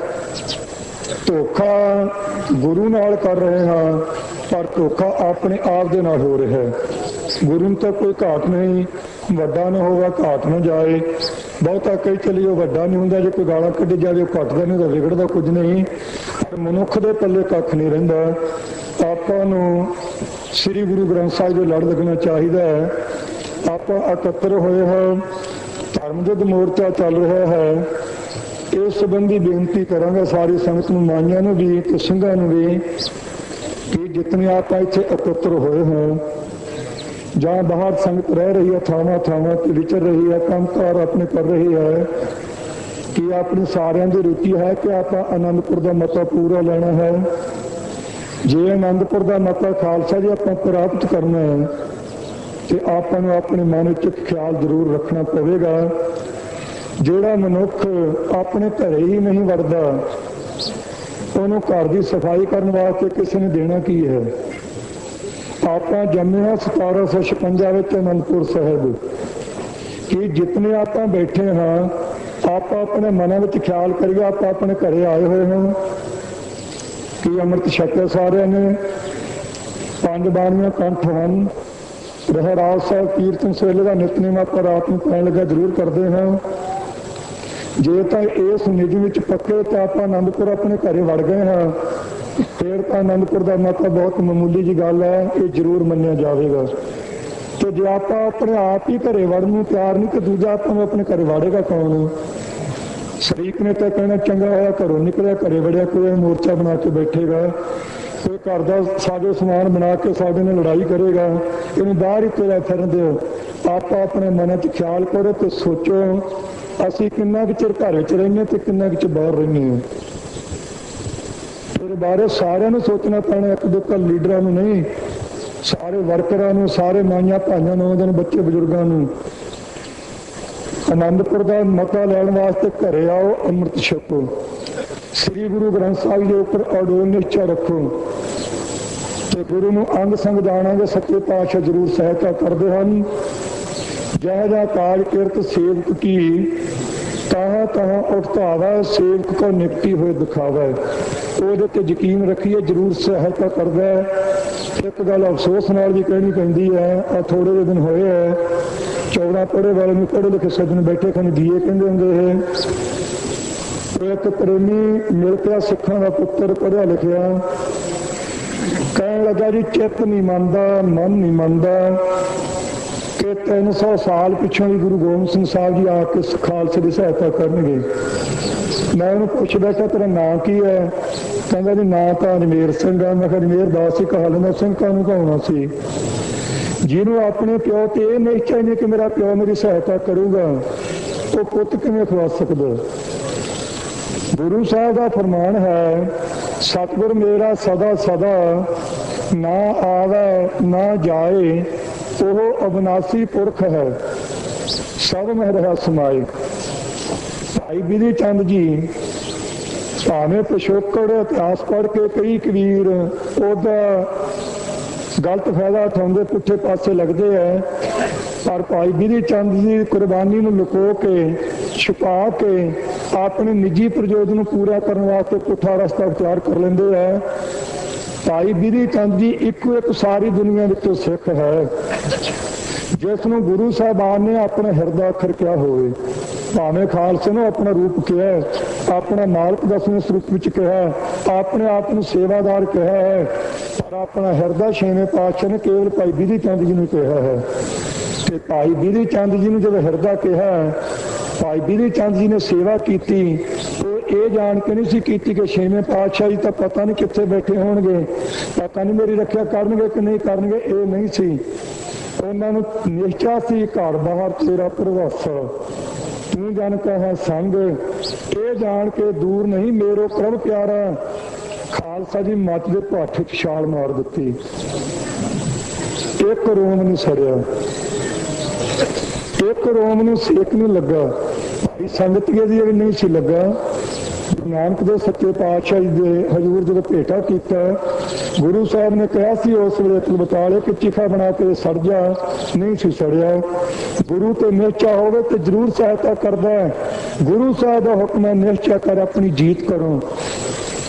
A: ਧੋਖਾ ਗੁਰੂ ਨਾਲ ਕਰ ਰਹੇ ਹਾਂ, ਪਰ ਧੋਖਾ ਆਪਣੇ ਆਪ ਦੇ ਨਾਲ ਹੋ ਰਿਹਾ ਹੈ। ਗੁਰੂ ਨੂੰ ਤਾਂ ਕੋਈ ਘਾਟ ਨਹੀਂ, ਵੱਡਾ ਨਾ ਹੋਗਾ ਘਾਟ ਨਾ ਜਾਏ। ਬਹੁਤਾ ਕਈ ਚਲੀ ਉਹ ਵੱਡਾ ਨਹੀਂ ਹੁੰਦਾ, ਜੇ ਕੋਈ ਗਾਲਾਂ ਕੱਢੀ ਜਾਵੇ, ਉਹ ਘਟਦਾ ਨਹੀਂ ਤਾਂ ਵਿਗੜਦਾ ਕੁਝ ਨਹੀਂ। ਪਰ ਮਨੁੱਖ ਦੇ ਪੱਲੇ ਕੱਖ ਨਹੀਂ ਰਹਿੰਦਾ। ਆਪਾਂ ਨੂੰ ਸ੍ਰੀ ਗੁਰੂ ਗ੍ਰੰਥ ਸਾਹਿਬ ਦੇ ਲੜ ਲੱਗਣਾ ਚਾਹੀਦਾ ਹੈ। ਆਪਾਂ ਇਕੱਤਰ ਹੋਏ ਹਾਂ, ਧਰਮ ਦੇ ਮੋਰਚਾ ਚੱਲ ਰਿਹਾ ਹੈ। ਇਸ ਸੰਬੰਧੀ ਬੇਨਤੀ ਕਰਾਂਗਾ ਸਾਰੀ ਸੰਗਤ ਨੂੰ, ਮਾਈਆਂ ਨੂੰ ਵੀ ਤੇ ਸਿੰਘਾਂ ਨੂੰ ਵੀ, ਕਿ ਜਿਤਨੇ ਆਪਾਂ ਇੱਥੇ ਇਕੱਤਰ ਹੋਏ ਹਾਂ ਜਾਂ ਬਾਹਰ ਸੰਗਤ ਰਹਿ ਰਹੀ ਹੈ ਥਾਵਾਂ ਥਾਵਾਂ ਤੇ ਵਿਚਰ ਰਹੀ ਹੈ ਕੰਮਕਾਰ ਆਪਣੇ ਕਰ ਰਹੀ ਹੈ ਕਿ ਆਪਣੀ ਸਾਰਿਆਂ ਦੀ ਰੁਚੀ ਹੈ ਕਿ ਆਪਾਂ ਆਨੰਦਪੁਰ ਦਾ ਮਤਾ ਪੂਰਾ ਲੈਣਾ ਹੈ ਜੇ ਆਨੰਦਪੁਰ ਦਾ ਮਤਾ ਖਾਲਸਾ ਜੀ ਆਪਾਂ ਪ੍ਰਾਪਤ ਕਰਨਾ ਹੈ ਤੇ ਆਪਾਂ ਨੂੰ ਆਪਣੇ ਮਨ ਵਿੱਚ ਇੱਕ ਖਿਆਲ ਜ਼ਰੂਰ ਰੱਖਣਾ ਪਵੇਗਾ ਜਿਹੜਾ ਮਨੁੱਖ ਆਪਣੇ ਘਰੇ ਹੀ ਨਹੀਂ ਵੜਦਾ ਉਹਨੂੰ ਘਰ ਦੀ ਸਫ਼ਾਈ ਕਰਨ ਵਾਸਤੇ ਕਿਸੇ ਨੇ ਦੇਣਾ ਕੀ ਹੈ ਆਪਾਂ ਜੰਮੇ ਹਾਂ 1756 ਵਿੱਚ ਅਨੰਦਪੁਰ ਸਾਹਿਬ। ਕਿ ਜਿਤਨੇ ਆਪਾਂ ਬੈਠੇ ਹਾਂ, ਆਪਾਂ ਆਪਣੇ ਮਨਾਂ ਵਿੱਚ ਖਿਆਲ ਕਰੀਏ, ਆਪਾਂ ਆਪਣੇ ਘਰੇ ਆਏ ਹੋਏ ਹਾਂ। ਕਿ ਅੰਮ੍ਰਿਤ ਛਕਿਆ ਸਾਰਿਆਂ ਨੇ। ਪੰਜ ਬਾਣੀਆਂ ਕੰਠ ਹਨ। ਰਹਿਰਾਜ ਸਾਹਿਬ ਕੀਰਤਨ ਸਵੇਲੇ ਦਾ ਨਿਤਨੇਮ ਆਪਾਂ ਰਾਤ ਨੂੰ ਕਹਿਣ ਲੱਗਾ, ਜ਼ਰੂਰ ਕਰਦੇ ਹਾਂ। ਜੇ ਤਾਂ ਇਸ ਨਿਧੀ ਵਿੱਚ ਪੱਕੇ ਤਾਂ ਆਪਾਂ ਅਨੰਦਪੁਰ ਆਪਣੇ ਘਰੇ ਵੜ ਗਏ ਹਾਂ। ਫਿਰ ਤਾਂ ਅਨੰਦਪੁਰ ਦਾ ਮਤਾ ਬਹੁਤ ਮਾਮੂਲੀ ਜੀ ਗੱਲ ਹੈ, ਇਹ ਜ਼ਰੂਰ ਮੰਨਿਆ ਜਾਵੇਗਾ। ਤੇ ਜੇ ਆਪਾਂ ਆਪਣੇ ਆਪ ਹੀ ਘਰੇ ਵੜਨ ਨੂੰ ਤਿਆਰ ਨਹੀਂ, ਤੇ ਦੂਜਾ ਆਪਾਂ ਨੂੰ ਆਪਣੇ ਘਰੇ ਵਾੜੇਗਾ ਕੌਣ ਸ਼ਰੀਕ ਨੇ ਤਾਂ ਕਹਿਣਾ, ਚੰਗਾ ਹੋਇਆ ਘਰੋਂ ਨਿਕਲਿਆ, ਘਰੇ ਵੜਿਆ, ਕੋਈ ਮੋਰਚਾ ਬਣਾ ਕੇ ਬੈਠੇਗਾ। ਕੋਈ ਘਰ ਦਾ ਸਾਜੋ ਸਮਾਨ ਬਣਾ ਕੇ ਸਾਡੇ ਨਾਲ ਲੜਾਈ ਕਰੇਗਾ। ਇਹਨੂੰ ਬਾਹਰ ਹੀ ਤੋਰਿਆ ਫਿਰਨ ਦਿਓ। ਆਪਾਂ ਆਪਣੇ ਮਨ 'ਚ ਖਿਆਲ ਕਰੋ ਤੇ ਸੋਚੋ, ਅਸੀਂ ਕਿੰਨਾ ਕੁ ਚਿਰ ਘਰ ਵਿੱਚ ਰਹਿੰਦੇ ਤੇ ਕਿੰਨਾ ਕੁ ਚਿਰ ਬਾਹਰ ਰਹਿੰਦੇ ਹਾਂ ਬਾਰੇ ਸਾਰਿਆਂ ਨੂੰ ਸੋਚਣਾ ਪੈਣਾ, ਇੱਕ ਦੋ ਕੱਲ ਲੀਡਰਾਂ ਨੂੰ ਨਹੀਂ, ਸਾਰੇ ਵਰਕਰਾਂ ਨੂੰ, ਸਾਰੇ ਮਾਈਆਂ ਭਾਈਆਂ, ਨੌਜਵਾਨ ਬੱਚੇ, ਬਜ਼ੁਰਗਾਂ ਨੂੰ। ਆਨੰਦਪੁਰ ਦਾ ਮਤਾ ਲੈਣ ਵਾਸਤੇ ਘਰੇ ਆਓ ਅੰਮ੍ਰਿਤ ਛਕੋ ਸ੍ਰੀ ਗੁਰੂ ਗ੍ਰੰਥ ਸਾਹਿਬ ਦੇ ਉੱਪਰ ਅਡੋਲ ਨਿਸ਼ਚਾ ਰੱਖੋ। ਤੇ ਗੁਰੂ ਨੂੰ ਅੰਗ ਸੰਗ ਜਾਣਾਂਗੇ, ਸੱਚੇ ਪਾਤਸ਼ਾਹ ਜ਼ਰੂਰ ਸਹਾਇਤਾ ਕਰਦੇ ਹਨ। ਜਹ ਜਾ ਕਾਜ ਕਿਰਤ ਸੇਵਕ ਕੀ ਤਾਹ ਤਾਹ ਉਠਤਾਵਾ, ਸੇਵਕ ਕੋ ਨਿਪਟੀ ਹੋਏ ਦਿਖਾਵਾ। ਉਹਦੇ ਤੇ ਯਕੀਨ ਰੱਖੀਏ, ਜ਼ਰੂਰ ਸਹਾਇਤਾ ਕਰਦਾ ਹੈ। ਇੱਕ ਗੱਲ ਅਫਸੋਸ ਨਾਲ ਵੀ ਕਹਿਣੀ ਪੈਂਦੀ ਹੈ ਆ ਥੋੜੇ ਜਿਹੇ ਦਿਨ ਹੋਏ ਹੈ, ਚੌੜਾ ਪੜੇ ਵਾਲੇ ਨੂੰ ਪੜ੍ਹੇ ਲਿਖੇ ਸੱਜਣ ਬੈਠੇ ਖਨ ਦੀਏ ਕਹਿੰਦੇ ਹੁੰਦੇ ਇਹ। ਇੱਕ ਪ੍ਰੇਮੀ ਮਿਲ ਪਿਆ ਸਿੱਖਾਂ ਦਾ ਪੁੱਤਰ ਪੜਿਆ ਲਿਖਿਆ। ਕਹਿਣ ਲੱਗਾ ਜੀ, ਚਿੱਤ ਨਹੀਂ ਮੰਨਦਾ, ਮਨ ਨਹੀਂ ਮੰਨਦਾ। ਕਿ 300 ਸਾਲ ਪਿੱਛੋਂ ਵੀ ਗੁਰੂ ਗੋਬਿੰਦ ਸਿੰਘ ਸਾਹਿਬ ਜੀ ਆ ਕੇ ਖਾਲਸੇ ਦੀ ਸਹਾਇਤਾ ਕਰਨਗੇ। ਮੈਂ ਉਹਨੂੰ ਪੁੱਛ ਬੈਠਾ ਤੇਰਾ ਨਾਂ ਕੀ ਹੈ? ਕਹਿੰਦਾ ਜੀ, ਨਾਂ ਤਾਂ ਅਜਮੇਰ ਸਿੰਘ ਆ। ਮੈਂ ਕਿਹਾ ਅਜਮੇਰ ਦਾਸ ਹੀ ਕਹਾ ਸਿੰਘ ਕਾਹਨੂੰ ਕਹਾਉਣਾ ਸੀ। ਜਿਹਨੂੰ ਆਪਣੇ ਪਿਓ ਤੇ ਇਹ ਨਿਸ਼ਚੈ ਨਹੀਂ ਕਿ ਮੇਰਾ ਪਿਓ ਮੇਰੀ ਸਹਾਇਤਾ ਕਰੂਗਾ, ਉਹ ਪੁੱਤ ਕਿਵੇਂ ਖਵਾ ਸਕਦਾ? ਗੁਰੂ ਸਾਹਿਬ ਦਾ ਫਰਮਾਨ ਹੈ, ਸਤਿਗੁਰ ਮੇਰਾ ਸਦਾ ਸਦਾ, ਨਾ ਆਵੇ, ਨਾ ਜਾਏ, ਉਹ ਅਬਨਾਸੀ ਪੁਰਖ ਹੈ। ਸਭ ਮਹਿ ਰਹਾ ਸਮਾਏ ਭਾਈ ਬਿਧੀ ਚੰਦ ਜੀ ਭਾਵੇਂ ਪਿਛੋਕੜ ਇਤਿਹਾਸ ਪੜ੍ਹ ਕੇ ਕਈ ਕਬੀਰ ਉਹਦਾ ਗਲਤ ਫਾਇਦਾ ਉਠਾਉਂਦੇ ਪੁੱਠੇ ਪਾਸੇ ਲੱਗਦੇ ਐ, ਪਰ ਭਾਈ ਬਿਧੀ ਚੰਦ ਦੀ ਕੁਰਬਾਨੀ ਨੂੰ ਲੁਕੋ ਕੇ, ਛੁਪਾ ਕੇ ਆਪਣੇ ਨਿੱਜੀ ਪ੍ਰਯੋਜਨ ਨੂੰ ਪੂਰਾ ਕਰਨ ਵਾਸਤੇ ਪੁੱਠਾ ਰਸਤਾ ਅਖਤਿਆਰ ਕਰ ਲੈਂਦੇ ਐ। ਭਾਈ ਬਿਧੀ ਚੰਦ ਜੀ ਇੱਕੋ ਇੱਕ ਸਾਰੀ ਦੁਨੀਆ ਵਿੱਚੋਂ ਸਿੱਖ ਹੈ, ਜਿਸ ਨੂੰ ਗੁਰੂ ਸਾਹਿਬਾਨ ਨੇ ਆਪਣੇ ਹਿਰਦਾ ਅੱਖਰ ਕਿਹਾ ਹੋਵੇ। ਭਾਵੇਂ ਖਾਲਸੇ ਨੂੰ ਆਪਣਾ ਰੂਪ ਕਿਹਾ ਆਪਣਾ ਮਾਲਕ ਦਸਵੇਂ ਸਰੂਪ ਵਿੱਚ ਕਿਹਾ ਆਪਣੇ ਆਪ ਨੂੰ ਸੇਵਾਦਾਰ ਕਿਹਾ ਹੈ, ਪਰ ਆਪਣਾ ਹਿਰਦਾ ਛੇਵੇਂ ਪਾਤਸ਼ਾਹ ਨੇ ਕੇਵਲ ਭਾਈ ਬਿਧੀ ਚੰਦ ਜੀ ਨੂੰ ਕਿਹਾ ਹੈ। ਤੇ ਭਾਈ ਬਿਧੀ ਚੰਦ ਜੀ ਨੂੰ ਜਦੋਂ ਹਿਰਦਾ ਕਿਹਾ, ਭਾਈ ਬਿਧੀ ਚੰਦ ਜੀ ਨੇ ਸੇਵਾ ਕੀਤੀ, ਉਹ ਇਹ ਜਾਣ ਕੇ ਨਹੀਂ ਸੀ ਕੀਤੀ ਕਿ ਛੇਵੇਂ ਪਾਤਸ਼ਾਹ ਜੀ ਤਾਂ ਪਤਾ ਨਹੀਂ ਕਿੱਥੇ ਬੈਠੇ ਹੋਣਗੇ, ਪਤਾ ਨਹੀਂ ਮੇਰੀ ਰੱਖਿਆ ਕਰਨਗੇ ਕਿ ਨਹੀਂ ਕਰਨਗੇ, ਇਹ ਨਹੀਂ ਸੀ। ਉਹਨਾਂ ਨੂੰ ਨਿਸ਼ਚਾ ਸੀ, ਘਰ ਬਾਹਰ ਤੇਰਾ ਪ੍ਰਵਾਸਾ। ਤੂੰ ਜਨ ਕਹੈ ਸੰਗ ਇਹ ਜਾਣ ਕੇ ਦੂਰ ਨਹੀਂ, ਮੇਰੋ ਪ੍ਰਭ ਪਿਆਰਾ। ਖਾਲਸਾ ਜੀ ਮੱਚ ਦੇ ਭਾਠੇ 'ਚ ਛਾਲ ਮਾਰ ਦਿੱਤੀ। ਇੱਕ ਰੋਮ ਨੂੰ ਸੜਿਆ। ਇੱਕ ਰੋਮ ਨੂੰ ਸੇਕ ਨਹੀਂ ਲੱਗਾ। ਭਾਈ ਸੰਗਤ ਜੀ ਦੀ ਨਹੀਂ ਸੀ ਲੱਗਾ। ਗੁਰੂ ਨਾਨਕ ਦੇ ਸੱਚੇ ਪਾਤਸ਼ਾਹ ਜੀ ਦੇ ਹਜ਼ੂਰ ਜਦੋਂ ਭੇਟਾ ਕੀਤਾ ਗੁਰੂ ਸਾਹਿਬ ਨੇ ਕਿਹਾ ਸੀ, ਉਸ ਵੇਲੇ ਤੂੰ ਬਤਾ ਕਿ ਚਿਖਾ ਬਣਾ ਕੇ ਸੜ ਜਾ, ਨਹੀਂ ਸੀ ਸੜਿਆ। ਗੁਰੂ ਤੇ ਨਿਸ਼ਚਾ ਹੋਵੇ ਤੇ ਜ਼ਰੂਰ ਸਹਾਇਤਾ ਕਰਦਾ ਹੈ। ਗੁਰੂ ਸਾਹਿਬ ਦਾ ਹੁਕਮ ਹੈ ਨਿਸ਼ਚਾ ਕਰ, ਆਪਣੀ ਜੀਤ ਕਰੋ।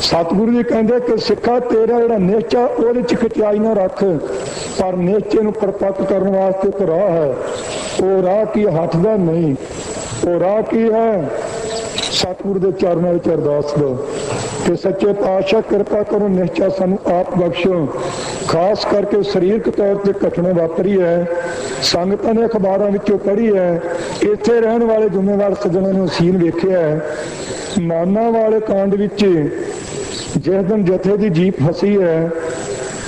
A: ਸਤਿਗੁਰੂ ਜੀ ਕਹਿੰਦੇ ਕਿ ਸਿੱਖਾ, ਤੇਰਾ ਜਿਹੜਾ ਨਿਸ਼ਚਾ ਉਹਦੇ ਚ ਖਿਚਾਈ ਨਾ ਰੱਖ। ਪਰ ਨਿਸ਼ਚੇ ਨੂੰ ਪਰਪੱਕ ਕਰਨ ਵਾਸਤੇ ਇੱਕ ਰਾਹ ਹੈ। ਉਹ ਰਾਹ ਕੀ ਹੱਥ ਦਾ ਨਹੀਂ। ਉਹ ਰਾਹ ਕੀ ਹੈ? ਸਤਿਗੁਰੂ ਦੇ ਚਰਨਾਂ ਵਿੱਚ ਅਰਦਾਸ ਦਾ ਤੇ ਸੱਚੇ ਪਾਤਸ਼ਾਹ, ਕਿਰਪਾ ਕਰੋ, ਨਿਸ਼ਚਾ ਸਾਨੂੰ ਆਪ ਬਖਸ਼ੋ। ਖਾਸ ਕਰਕੇ ਸਰੀਰਕ ਤੌਰ ਤੇ ਘਟਨਾ ਵਾਪਰੀ ਹੈ। ਸੰਗਤਾਂ ਨੇ ਅਖਬਾਰਾਂ ਵਿੱਚੋਂ ਪੜ੍ਹੀ ਹੈ। ਇੱਥੇ ਰਹਿਣ ਵਾਲੇ ਜ਼ਿੰਮੇਵਾਰ ਸੱਜਣਾਂ ਨੇ ਸੀਨ ਵੇਖਿਆ ਹੈ। ਮਾਨਾ ਵਾਲੇ ਕਾਂਡ ਵਿੱਚ ਜਿਸ ਦਿਨ ਜਥੇ ਦੀ ਜੀਪ ਫਸੀ ਹੈ,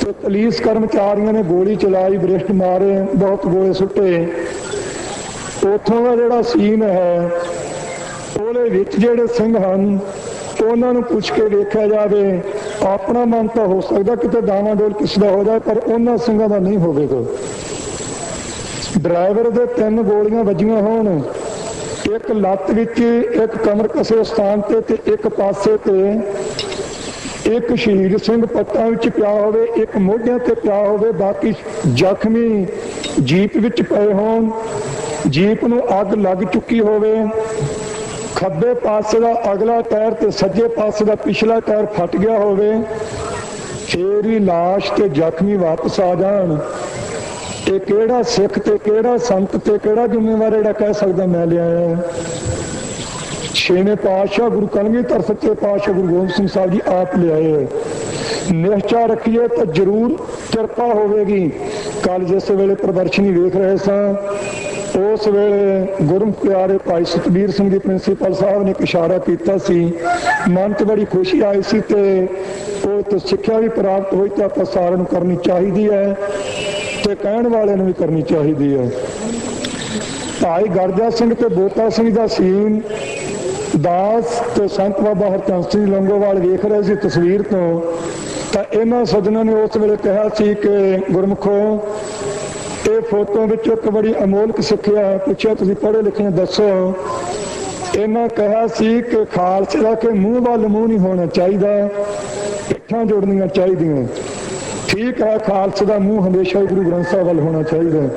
A: ਤੇ ਪੁਲਿਸ ਕਰਮਚਾਰੀਆਂ ਨੇ ਗੋਲੀ ਚਲਾਈ, ਬ੍ਰਿਸ਼ਟ ਮਾਰੇ, ਬਹੁਤ ਗੋਲੇ ਸੁੱਟੇ। ਉੱਥੋਂ ਦਾ ਜਿਹੜਾ ਸੀਨ ਹੈ, ਉਹਦੇ ਵਿੱਚ ਜਿਹੜੇ ਸਿੰਘ ਹਨ ਉਹਨਾਂ ਨੂੰ ਪੁੱਛ ਕੇ ਵੇਖਿਆ ਜਾਵੇ, ਆਪਣਾ ਮਨ ਤਾਂ ਹੋ ਸਕਦਾ ਕਿਤੇ ਦਾਣਾ ਡੋਲ ਕਿਸ ਦਾ ਹੋ ਜਾਏ, ਪਰ ਉਹਨਾਂ ਸਿੰਘਾਂ ਦਾ ਨਹੀਂ ਹੋਵੇਗਾ। ਡਰਾਈਵਰ ਦੇ ਤਿੰਨ ਗੋਲੀਆਂ ਵੱਜੀਆਂ ਹੋਣ, ਇੱਕ ਲੱਤ ਵਿੱਚ, ਇੱਕ ਕਮਰ ਕਸੇ ਸਥਾਨ ਤੇ ਤੇ ਇੱਕ ਪਾਸੇ ਤੇ। ਇੱਕ ਸ਼ਹੀਦ ਸਿੰਘ ਪੱਤਾਂ ਵਿੱਚ ਪਿਆ ਹੋਵੇ, ਇੱਕ ਮੋਢਿਆਂ ਤੇ ਪਿਆ ਹੋਵੇ, ਬਾਕੀ ਜ਼ਖਮੀ ਜੀਪ ਵਿੱਚ ਪਏ ਹੋਣ। ਜੀਪ ਨੂੰ ਅੱਗ ਲੱਗ ਚੁੱਕੀ ਹੋਵੇ। ਖੱਬੇ ਪਾਸੇ ਦਾ ਅਗਲਾ ਟਾਇਰ ਤੇ ਸੱਜੇ ਪਾਸੇ ਦਾ ਪਿਛਲਾ ਟਾਇਰ ਫਟ ਗਿਆ ਹੋਵੇ, ਫੇਰ ਹੀ ਲਾਸ਼ ਤੇ ਜ਼ਖਮੀ ਵਾਪਸ ਆ ਜਾਣ। ਇਹ ਕਿਹੜਾ ਸਿੱਖ ਤੇ ਕਿਹੜਾ ਸੰਤ ਤੇ ਕਿਹੜਾ ਜ਼ਿੰਮੇਵਾਰ ਜਿਹੜਾ ਕਹਿ ਸਕਦਾ ਮੈਂ ਲਿਆਇਆ ਛੇਵੇਂ ਪਾਤਸ਼ਾਹ ਗੁਰੂ ਕਲਗੀਧਰ ਸੱਚੇ ਪਾਤਸ਼ਾਹ ਗੁਰੂ ਗੋਬਿੰਦ ਸਿੰਘ ਸਾਹਿਬ ਜੀ ਆਪ ਲਿਆਏ ਨਿਸ਼ਚਾ ਰੱਖੀਏ ਤਾਂ ਜ਼ਰੂਰ ਕਿਰਪਾ ਹੋਵੇਗੀ। ਕੱਲ ਜਿਸ ਵੇਲੇ ਪ੍ਰਦਰਸ਼ਨੀ ਵੇਖ ਰਹੇ ਸਾਂ ਉਸ ਵੇਲੇ ਗੁਰਮੁਖ ਪਿਆਰੇ ਭਾਈ ਸਤਬੀਰ ਸਿੰਘ ਜੀ ਪ੍ਰਿੰਸੀਪਲ ਸਾਹਿਬ ਨੇ ਇੱਕ ਇਸ਼ਾਰਾ ਕੀਤਾ ਸੀ। ਮਨ 'ਚ ਬੜੀ ਖੁਸ਼ੀ ਆਈ ਸੀ ਤੇ ਉਹ ਤੋਂ ਸਿੱਖਿਆ ਵੀ ਪ੍ਰਾਪਤ ਹੋਈ ਤਾਂ ਆਪਾਂ ਸਾਰਿਆਂ ਨੂੰ ਕਰਨੀ ਚਾਹੀਦੀ ਹੈ ਤੇ ਕਹਿਣ ਵਾਲਿਆਂ ਨੂੰ ਵੀ ਕਰਨੀ ਚਾਹੀਦੀ ਹੈ। ਭਾਈ ਗਰਜਾ ਸਿੰਘ ਤੇ ਬੋਤਾ ਸਿੰਘ ਦਾ ਸੀਨ ਦਾਸ ਤੇ ਸੰਤ ਬਾਬਾ ਹਰਚੰਦ ਸਿੰਘ ਲੰਗੋਵਾਲ ਵੇਖ ਰਹੇ ਸੀ ਤਸਵੀਰ ਤੋਂ। ਤਾਂ ਇਹਨਾਂ ਸੱਜਣਾਂ ਨੇ ਉਸ ਵੇਲੇ ਕਿਹਾ ਸੀ ਕਿ ਗੁਰਮੁਖੋ ਇਹ ਫੋਟੋ ਵਿੱਚ ਇੱਕ ਬੜੀ ਅਮੋਲਕ ਸਿੱਖਿਆ ਹੈ। ਪੁੱਛਿਆ, ਤੁਸੀਂ ਪੜ੍ਹੇ ਲਿਖੇ ਦੱਸੋ। ਇਹਨਾਂ ਕਿਹਾ ਸੀ ਕਿ ਖਾਲਸੇ ਦਾ ਕਿ ਮੂੰਹ ਵੱਲ ਮੂੰਹ ਨਹੀਂ ਹੋਣਾ ਚਾਹੀਦਾ। ਪਿੱਠਾਂ ਜੋੜਨੀਆਂ ਚਾਹੀਦੀਆਂ। ਠੀਕ ਹੈ, ਖਾਲਸੇ ਦਾ ਮੂੰਹ ਹਮੇਸ਼ਾ ਹੀ ਗੁਰੂ ਗ੍ਰੰਥ ਸਾਹਿਬ ਵੱਲ ਹੋਣਾ ਚਾਹੀਦਾ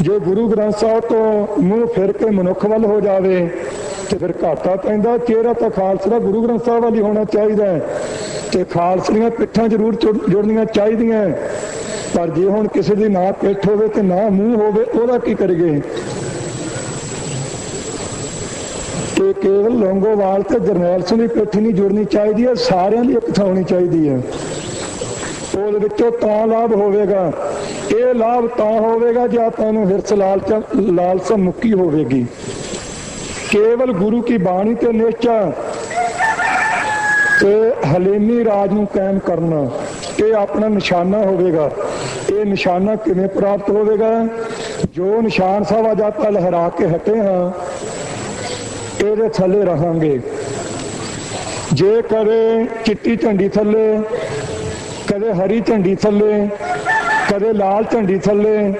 A: ਜੇ ਗੁਰੂ ਗ੍ਰੰਥ ਸਾਹਿਬ ਤੋਂ ਮੂੰਹ ਫਿਰ ਕੇ ਮਨੁੱਖ ਵੱਲ ਹੋ ਜਾਵੇ, ਤੇ ਫਿਰ ਘਾਟਾ ਪੈਂਦਾ। ਚਿਹਰਾ ਤਾਂ ਖਾਲਸੇ ਦਾ ਗੁਰੂ ਗ੍ਰੰਥ ਸਾਹਿਬ ਵੱਲ ਹੀ ਹੋਣਾ ਚਾਹੀਦਾ ਹੈ। ਤੇ ਖਾਲਸੇ ਦੀਆਂ ਪਿੱਠਾਂ ਜ਼ਰੂਰ ਜੁੜਨੀਆਂ ਚਾਹੀਦੀਆਂ ਪਰ ਜੇ ਹੁਣ ਕਿਸੇ ਦੀ ਨਾ ਪਿੱਠ ਹੋਵੇ ਤੇ ਨਾ ਮੂੰਹ ਹੋਵੇ, ਉਹਦਾ ਕੀ ਕਰਗੇ ਤੇ ਕੇਵਲ ਲੌਂਗੋਵਾਲ ਤੇ ਜਰਨੈਲ ਸਿੰਘ ਦੀ ਪਿੱਠ ਨਹੀਂ ਜੁੜਨੀ ਚਾਹੀਦੀ ਹੈ, ਸਾਰਿਆਂ ਦੀ ਇੱਕ ਹੋਣੀ ਚਾਹੀਦੀ ਹੈ। ਉਹਦੇ ਵਿੱਚੋਂ ਤਾਂ ਲਾਭ ਹੋਵੇਗਾ। ਇਹ ਲਾਭ ਤਾਂ ਹੋਵੇਗਾ ਜੇ ਆਪਾਂ ਨੂੰ ਹਿਰਸ ਲਾਲਚਾ ਲਾਲਸਾ ਮੁੱਕੀ ਹੋਵੇਗੀ। ਕੇਵਲ ਗੁਰੂ ਕੀ ਬਾਣੀ ਤੇ ਨਿਸ਼ਚਾ ਤੇ ਹਲੀਮੀ ਰਾਜ ਨੂੰ ਕਾਇਮ ਕਰਨਾ। ਇਹ ਆਪਣਾ ਨਿਸ਼ਾਨਾ ਹੋਵੇਗਾ। ਇਹ ਨਿਸ਼ਾਨਾ ਕਿਵੇਂ ਪ੍ਰਾਪਤ ਹੋਵੇਗਾ? ਜੋ ਨਿਸ਼ਾਨ ਸਾਹਿਬ ਅੱਜ ਆਪਾਂ ਲਹਿਰਾ ਕੇ ਹਟੇ ਹਾਂ, ਇਹਦੇ ਥੱਲੇ ਰਹਾਂਗੇ। ਜੇ ਕਦੇ ਚਿੱਟੀ ਝੰਡੀ ਥੱਲੇ, ਕਦੇ ਹਰੀ ਝੰਡੀ ਥੱਲੇ, ਕਦੇ ਲਾਲ ਝੰਡੀ ਥੱਲੇ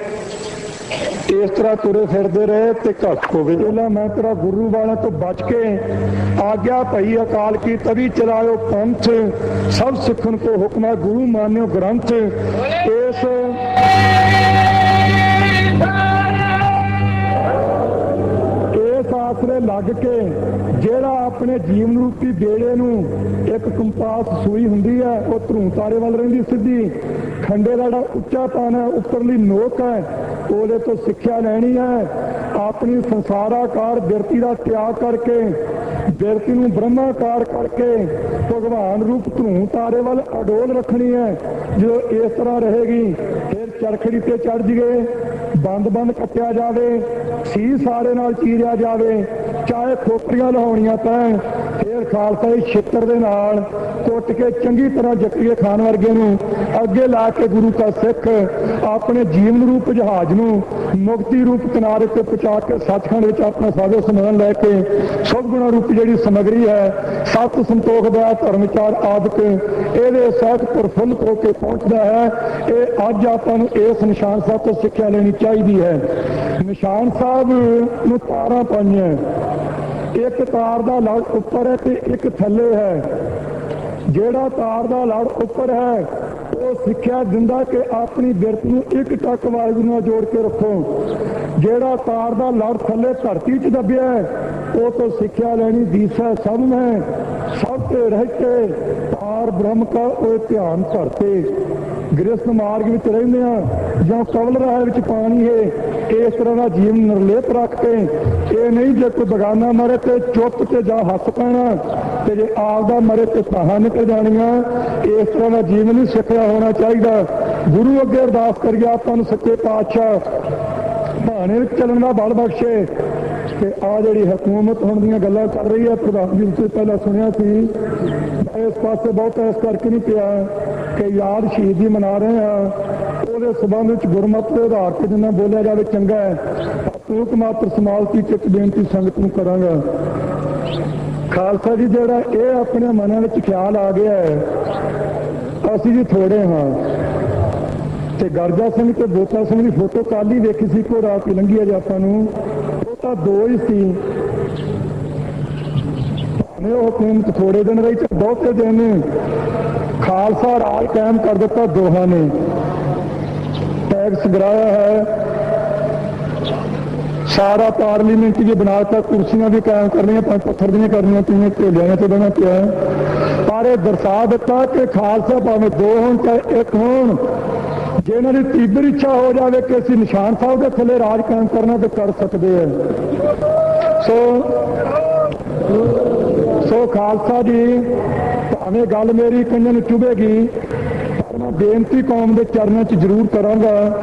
A: ਇਸ ਤਰ੍ਹਾਂ ਤੁਰੇ ਫਿਰਦੇ ਰਹੇ ਤੇ ਘੱਟ ਹੋਵੇ ਪਹਿਲਾਂ ਮੈਂ ਤੇਰਾ ਗੁਰੂ ਵਾਲਾ ਤੋਂ ਬਚ ਕੇ ਆਗਿਆ ਭਈ ਅਕਾਲ ਕੀ ਤਵੀ ਚਲਾਇਓ, ਪੰਥ ਸਭ ਸਿੱਖਣ ਕੋ ਹੁਕਮਾ ਗੁਰੂ ਮਾਨਿਓ ਗ੍ਰੰਥ। ਇਸ ਆਸਰੇ ਲੱਗ ਕੇ ਜਿਹੜਾ ਆਪਣੇ ਜੀਵਨ ਰੂਪੀ ਬੇੜੇ ਨੂੰ ਇੱਕ ਕੰਪਾਸ ਸੂਈ ਹੁੰਦੀ ਹੈ, ਉਹ ਧਰੂ ਤਾਰੇ ਵੱਲ ਰਹਿੰਦੀ ਸਿੱਧੀ। ਖੰਡੇ ਦਾ ਜਿਹੜਾ ਉੱਚਾ ਪਾਣ ਹੈ, ਉੱਪਰਲੀ ਨੋਕ ਹੈ, ਉਹਦੇ ਤੋਂ ਸਿੱਖਿਆ ਲੈਣੀ ਹੈ। ਆਪਣੀ ਸੰਸਾਰਾਕਾਰ ਬਿਰਤੀ ਦਾ ਤਿਆਗ ਕਰਕੇ, ਬਿਰਤੀ ਨੂੰ ਬ੍ਰਹਮਾਕਾਰ ਕਰਕੇ ਭਗਵਾਨ ਰੂਪ ਧਰੂ ਤਾਰੇ ਵੱਲ ਅਡੋਲ ਰੱਖਣੀ ਹੈ। ਜੋ ਇਸ ਤਰ੍ਹਾਂ ਰਹੇਗੀ, ਫਿਰ ਚਰਖੜੀ ਤੇ ਚੜ ਜੀਏ, ਬੰਦ ਬੰਦ ਕੱਟਿਆ ਜਾਵੇ ਸੀ ਸਾਰੇ ਨਾਲ ਚੀਰਿਆ ਜਾਵੇ, ਚਾਹੇ ਖੋਪੜੀਆਂ ਲਹਾਉਣੀਆਂ ਪੈਣ ਫੇਰ ਖਾਲਸਾ ਦੀ ਛਿੱਤਰ ਦੇ ਨਾਲ ਕੁੱਟ ਕੇ ਚੰਗੀ ਤਰ੍ਹਾਂ ਜਕਰੀਏ ਖਾਨ ਵਰਗੇ ਨੂੰ, ਅੱਗੇ ਲਾ ਕੇ ਗੁਰੂ ਦਾ ਸਿੱਖ ਆਪਣੇ ਜੀਵਨ ਰੂਪ ਜਹਾਜ਼ ਨੂੰ ਮੁਕਤੀ ਰੂਪ ਕਿਨਾਰੇ ਤੇ ਪਹੁੰਚਾ ਕੇ ਸੱਚਖੰਡ ਵਿੱਚ ਆਪਣਾ ਸਾਜੋ ਸਮਾਨ ਲੈ ਕੇ ਸਭ ਗੁਣਾ ਰੂਪ ਜਿਹੜੀ ਸਮਗਰੀ ਹੈ, ਸਤ ਸੰਤੋਖ ਦਾ ਵਿਚਾਰ ਆਦਿਕ ਇਹਦੇ ਸਹਿਤ ਪ੍ਰਫੁੱਲ ਹੋ ਕੇ ਪਹੁੰਚਦਾ ਹੈ। ਇਹ ਅੱਜ ਆਪਾਂ ਨੂੰ ਇਸ ਨਿਸ਼ਾਨ ਸਾਹਿਬ ਤੋਂ ਸਿੱਖਿਆ ਲੈਣੀ ਚਾਹੀਦੀ ਹੈ। ਨਿਸ਼ਾਨ ਸਾਹਿਬ ਨੂੰ ਤਾਰਾਂ ਪਾਈਆਂ। ਇੱਕ ਤਾਰ ਦਾ ਲੜ ਉੱਪਰ ਹੈ ਤੇ ਇੱਕ ਥੱਲੇ ਹੈ। ਜਿਹੜਾ ਤਾਰ ਦਾ ਲੜ ਉੱਪਰ ਹੈ, ਉਹ ਸਿੱਖਿਆ ਦਿੰਦਾ ਕਿ ਆਪਣੀ ਬਿਰਤ ਨੂੰ ਇੱਕ ਟੱਕ ਵਾਹਿਗੁਰੂ ਨਾਲ ਜੋੜ ਕੇ ਰੱਖੋ। ਜਿਹੜਾ ਤਾਰ ਦਾ ਲੜ ਥੱਲੇ ਧਰਤੀ 'ਚ ਦੱਬਿਆ ਉਹ ਤੋਂ ਸਿੱਖਿਆ ਲੈਣੀ ਦੀਸਾ ਸਭ ਮੈਂ ਸਭ ਤੇ ਰਹਿ ਕੇ ਤਾਰ ਬ੍ਰਹਮ ਕਾ ਉਹ ਧਿਆਨ ਧਰਤੇ। ਗ੍ਰਸਤ ਮਾਰਗ ਵਿੱਚ ਰਹਿੰਦੇ ਆ ਜਾਂ ਕਵਲ ਰਾਹ ਵਿੱਚ ਪਾਣੀ ਹੈ ਇਸ ਤਰ੍ਹਾਂ ਦਾ ਜੀਵਨ ਨਿਰਲੇਪ ਰੱਖ ਕੇ ਇਹ ਨਹੀਂ ਜੇ ਕੋਈ ਬਗਾਨਾ ਮਰੇ ਤੇ ਚੁੱਪ ਤੇ ਜਾ ਹੱਸ ਪੈਣਾ ਤੇ ਜੇ ਆਪਦਾ ਮਰੇ ਤੇ ਸਾਹਾਂ ਨਿਕਲ ਜਾਣੀਆਂ, ਇਸ ਤਰ੍ਹਾਂ ਦਾ ਜੀਵਨ ਨਹੀਂ ਸਿੱਖਿਆ ਹੋਣਾ ਚਾਹੀਦਾ। ਗੁਰੂ ਅੱਗੇ ਅਰਦਾਸ ਕਰੀਏ, ਆਪਾਂ ਨੂੰ ਸੱਚੇ ਪਾਤਸ਼ਾਹ ਭਾਣੇ ਵਿੱਚ ਚੱਲਣ ਦਾ ਬਲ ਬਖਸ਼ੇ। ਤੇ ਆ ਜਿਹੜੀ ਹਕੂਮਤ ਹੁਣ ਦੀਆਂ ਗੱਲਾਂ ਕਰ ਰਹੀ ਹੈ ਪ੍ਰਧਾਨ ਜੀ ਤੁਸੀਂ ਪਹਿਲਾਂ ਸੁਣਿਆ ਸੀ। ਮੈਂ ਇਸ ਪਾਸੇ ਬਹੁਤ ਇਸ ਕਰਕੇ ਨਹੀਂ ਪਿਆ ਕਿ ਯਾਦ ਸ਼ਹੀਦੀ ਮਨਾ ਰਹੇ ਆ। ਉਹਦੇ ਸਬੰਧ ਵਿੱਚ ਗੁਰਮਤਿ ਦੇ ਆਧਾਰ ਤੇ ਜਿੰਨਾ ਬੋਲਿਆ ਜਾਵੇ ਚੰਗਾ ਹੈ। ਤੂਕ ਮਾਤਰ ਸਮਾਲਤੀ ਚ ਇੱਕ ਬੇਨਤੀ ਸੰਗਤ ਨੂੰ ਕਰਾਂਗਾ। ਖਾਲਸਾ ਜੀ, ਜਿਹੜਾ ਇਹ ਆਪਣੇ ਮਨਾਂ ਵਿੱਚ ਖਿਆਲ ਆ ਗਿਆ ਹੈ, ਅਸੀਂ ਜੀ ਥੋੜੇ ਹਾਂ। ਤੇ ਗਰਜਾ ਸਿੰਘ ਤੇ ਬੋਤਾ ਸਿੰਘ ਦੀ ਫੋਟੋ ਕੱਲ ਹੀ ਵੇਖੀ ਸੀ ਕੋ ਰਾਤ ਲੰਘੀ ਅਜ ਆਪਾਂ ਨੂੰ। ਉਹ ਤਾਂ ਦੋ ਹੀ ਸੀ। ਨੇ ਉਹ ਹਕੂਮਤ ਥੋੜੇ ਦਿਨ ਰਹੀ ਤੇ ਬਹੁਤੇ ਦਿਨ ਖਾਲਸਾ ਰਾਜ ਕਾਇਮ ਕਰ ਦਿੱਤਾ ਦੋਹਾਂ ਨੇ। ਟੈਕਸ ਗਰਾਇਆ ਹੈ ਸਾਰਾ ਪਾਰਲੀਮੈਂਟ ਜੀ ਬਣਾਤਾ ਕੁਰਸੀਆਂ ਵੀ ਕਾਇਮ ਕਰਨੀਆਂ ਪੰਜ ਪੱਥਰ ਦੀਆਂ ਕਰਨੀਆਂ ਪਈਆਂ ਢੋਲਿਆਂ ਤੇ ਬਣਾ ਪਿਆ ਹੈ। ਪਰ ਇਹ ਦਰਸਾ ਦਿੱਤਾ ਕਿ ਖਾਲਸਾ ਭਾਵੇਂ ਦੋ ਹੋਣ ਚਾਹੇ ਇੱਕ ਹੋਣ, ਜੇ ਇਹਨਾਂ ਦੀ ਤੀਬਰ ਇੱਛਾ ਹੋ ਜਾਵੇ ਕਿ ਅਸੀਂ ਨਿਸ਼ਾਨ ਸਾਹਿਬ ਦੇ ਥੱਲੇ ਰਾਜ ਕਾਇਮ ਕਰਨਾ ਤੇ ਕਰ ਸਕਦੇ ਆ ਸੋ ਸੋ ਖਾਲਸਾ ਜੀ, ਭਾਵੇਂ ਗੱਲ ਮੇਰੀ ਕੰਨਾਂ ਨੂੰ ਚੁਭੇਗੀ ਬੇਨਤੀ ਕੌਮ ਦੇ ਚਰਨਾਂ 'ਚ ਜ਼ਰੂਰ ਕਰਾਂਗਾ।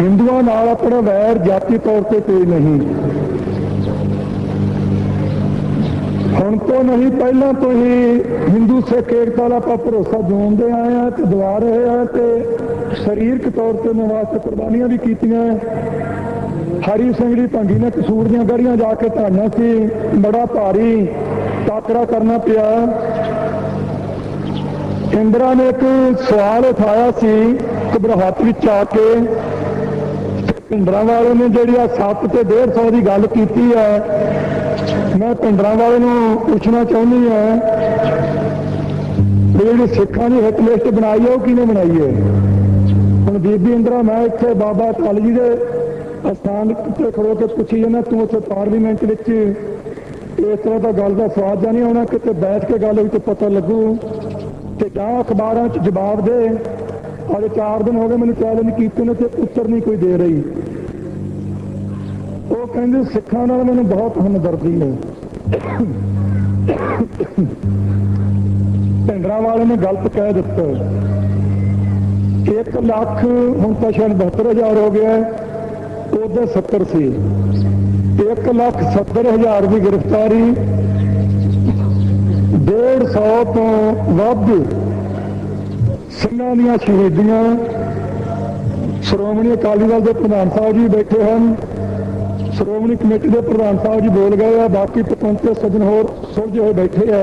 A: ਹਿੰਦੂਆਂ ਨਾਲ ਆਪਣਾ ਵੈਰ ਜਾਤੀ ਤੌਰ ਤੇ ਕੋਈ ਨਹੀਂ। ਹੁਣ ਤੋਂ ਨਹੀਂ, ਪਹਿਲਾਂ ਤੋਂ ਹੀ ਹਿੰਦੂ ਸਿੱਖ ਏਕਤਾ ਦਾ ਆਪਾਂ ਭਰੋਸਾ ਜੋੜਦੇ ਆਏ ਆ ਤੇ ਦਵਾ ਰਹੇ ਆ ਤੇ ਸਰੀਰਕ ਤੌਰ ਤੇ ਉਹਨਾਂ ਵਾਸਤੇ ਕੁਰਬਾਨੀਆਂ ਵੀ ਕੀਤੀਆਂ। ਹਰੀ ਸਿੰਘ ਜੀ ਭੰਗੀ ਨੇ ਕਸੂਰ ਦੀਆਂ ਗੜੀਆਂ ਜਾ ਕੇ ਧਾਈਆਂ ਸੀ। ਬੜਾ ਭਾਰੀ ਟਾਕਰਾ ਕਰਨਾ ਪਿਆ। ਇੰਦਰਾ ਨੇ ਇੱਕ ਸਵਾਲ ਉਠਾਇਆ ਸੀ ਘਬਰਾਹਟ ਵਿੱਚ ਆ ਕੇ ਭਿੰਡਰਾਂ ਵਾਲੇ ਨੇ ਜਿਹੜੀ ਆ 7 ਤੇ 150 ਦੀ ਗੱਲ ਕੀਤੀ ਹੈ। ਮੈਂ ਭਿੰਡਰਾਂ ਵਾਲੇ ਨੂੰ ਪੁੱਛਣਾ ਚਾਹੁੰਦੀ ਹਾਂ ਜਿਹੜੀ ਸਿੱਖਾਂ ਦੀ ਹਿੱਟ ਲਿਸਟ ਬਣਾਈ ਹੈ, ਉਹ ਕਿਹਨੇ ਬਣਾਈ ਹੈ? ਹੁਣ ਬੀਬੀ ਇੰਦਰਾ, ਮੈਂ ਇੱਥੇ ਬਾਬਾ ਅਟਲ ਜੀ ਦੇ ਅਸਥਾਨ ਤੇ ਖੜੋ ਕੇ ਪੁੱਛੀ ਜਾਂਦਾ, ਤੂੰ ਉੱਥੇ ਪਾਰਲੀਮੈਂਟ ਵਿੱਚ ਇਸ ਤਰ੍ਹਾਂ ਦਾ ਗੱਲ ਦਾ ਸਵਾਦ ਜਾਣੀ ਆਉਣਾ, ਕਿਤੇ ਬੈਠ ਕੇ ਗੱਲ ਵਿੱਚ ਪਤਾ ਲੱਗੂ। ਤੇ ਜਾਂ ਅਖਬਾਰਾਂ 'ਚ ਜਵਾਬ ਦੇ। ਅੱਜ 4 ਦਿਨ ਹੋ ਗਏ ਮੈਨੂੰ ਚੈਲੰਜ ਕੀਤੇ ਨੇ ਤੇ ਉੱਤਰ ਨਹੀਂ ਕੋਈ ਦੇ ਰਹੀ। ਉਹ ਕਹਿੰਦੇ ਸਿੱਖਾਂ ਨਾਲ ਮੈਨੂੰ ਬਹੁਤ ਹਮਦਰਦੀ ਹੈ। ਭਿੰਡਰਾਂ ਵਾਲੇ ਨੇ ਗਲਤ ਕਹਿ ਦਿੱਤਾ। 1 ਲੱਖ, ਹੁਣ ਤਾਂ ਸ਼ਾਇਦ 72000 ਹੋ ਗਿਆ ਹੈ। ਉਹਦੇ 70 ਸੀ। 1 ਲੱਖ 70 ਹਜ਼ਾਰ ਦੀ ਗ੍ਰਿਫਤਾਰੀ 150 ਤੋਂ ਵੱਧ ਸਿੰਘਾਂ ਦੀਆਂ ਸ਼ਹੀਦੀਆਂ ਸ਼੍ਰੋਮਣੀ ਅਕਾਲੀ ਦਲ ਦੇ ਪ੍ਰਧਾਨ ਸਾਹਿਬ ਜੀ ਬੈਠੇ ਹਨ। ਸ਼੍ਰੋਮਣੀ ਕਮੇਟੀ ਦੇ ਪ੍ਰਧਾਨ ਸਾਹਿਬ ਜੀ ਬੋਲ ਗਏ ਆ, ਬਾਕੀ ਪਤੰਤੇ ਸੱਜਣ ਹੋਰ ਸੁਲਝੇ ਹੋਏ ਬੈਠੇ ਆ।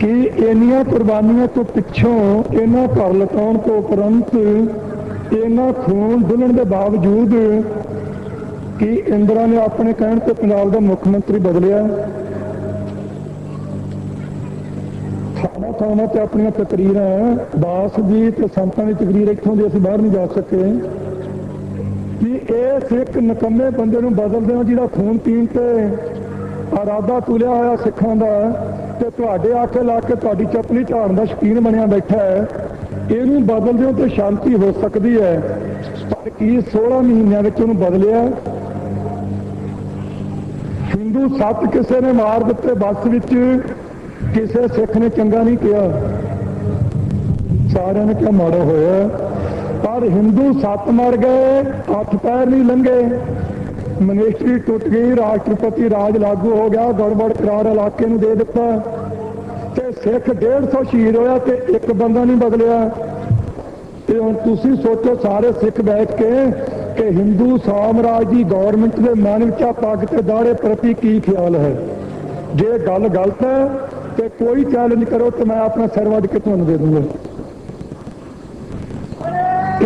A: ਕਿ ਇੰਨੀਆਂ ਕੁਰਬਾਨੀਆਂ ਤੋਂ ਪਿੱਛੋਂ ਇਹਨਾਂ ਘਰ ਲਟਾਉਣ ਤੋਂ ਉਪਰੰਤ ਇਹਨਾਂ ਖੂਨ ਡੁੱਲਣ ਦੇ ਬਾਵਜੂਦ ਕਿ ਇੰਦਰਾ ਨੇ ਆਪਣੇ ਕਹਿਣ ਤੇ ਪੰਜਾਬ ਦਾ ਮੁੱਖ ਮੰਤਰੀ ਬਦਲਿਆ। ਥਾਵਾਂ ਤੇ ਆਪਣੀਆਂ ਤਕਰੀਰਾਂ, ਦਾਸ ਜੀ ਤੇ ਸੰਤਾਂ ਦੀ ਤਕਰੀਰ ਇੱਥੋਂ ਦੀ ਅਸੀਂ ਬਾਹਰ ਨਹੀਂ ਜਾ ਸਕੇ। ਕਿ ਇਸ ਇੱਕ ਨਕੰਮੇ ਬੰਦੇ ਨੂੰ ਬਦਲਦੇ ਹੋ ਜਿਹਦਾ ਖੂਨ ਪੀਣ ਤੇ ਇਰਾਦਾ ਤੁਲਿਆ ਹੋਇਆ ਸਿੱਖਾਂ ਦਾ ਤੇ ਤੁਹਾਡੇ ਆਖੇ ਲਾ ਕੇ ਤੁਹਾਡੀ ਚਪਲੀ ਝਾੜਨ ਦਾ ਸ਼ਕੀਨ ਬਣਿਆ ਬੈਠਾ ਹੈ। ਇਹਨੂੰ ਬਦਲ ਦਿਓ ਤੇ ਸ਼ਾਂਤੀ ਹੋ ਸਕਦੀ ਹੈ। ਪਰ ਕੀ 16 ਮਹੀਨਿਆਂ ਵਿੱਚ ਉਹਨੂੰ ਬਦਲਿਆ? ਹਿੰਦੂ ਸੱਤ ਕਿਸੇ ਨੇ ਮਾਰ ਦਿੱਤੇ, ਬੱਸ ਵਿੱਚ ਕਿਸੇ ਸਿੱਖ ਨੇ ਚੰਗਾ ਨਹੀਂ ਕਿਹਾ। ਸਾਰਿਆਂ ਨੇ ਕਿਹਾ ਮਾੜਾ ਹੋਇਆ। ਪਰ ਹਿੰਦੂ ਸੱਤ ਮਰ ਗਏ ਅੱਠ ਪੈਰ ਨਹੀਂ ਲੰਘੇ। ਮਿਨਿਸਟਰੀ ਟੁੱਟ ਗਈ, ਰਾਸ਼ਟਰਪਤੀ ਰਾਜ ਲਾਗੂ ਹੋ ਗਿਆ, ਗੜਬੜ ਕਰਾਰ ਇਲਾਕੇ ਨੂੰ ਦੇ ਦਿੱਤਾ। ਤੇ ਸਿੱਖ 150 ਸ਼ਹੀਦ ਹੋਇਆ ਤੇ ਇੱਕ ਬੰਦਾ ਨਹੀਂ ਬਦਲਿਆ। ਤੇ ਹੁਣ ਤੁਸੀਂ ਸੋਚੋ ਸਾਰੇ ਸਿੱਖ ਬੈਠ ਕੇ ਕਿ ਹਿੰਦੂ ਸਾਮਰਾਜ ਦੀ ਗਵਰਨਮੈਂਟ ਦੇ ਮਨ ਵਿੱਚ ਆ ਪੱਗ ਤੇ ਦਾੜੇ ਪ੍ਰਤੀ ਕੀ ਖਿਆਲ ਹੈ? ਜੇ ਗੱਲ ਗਲਤ ਹੈ ਤੇ ਕੋਈ ਚੈਲੰਜ ਕਰੋ ਤੇ ਮੈਂ ਆਪਣਾ ਸਿਰ ਵੱਢ ਕੇ ਤੁਹਾਨੂੰ ਦੇ ਦੂੰਗਾ।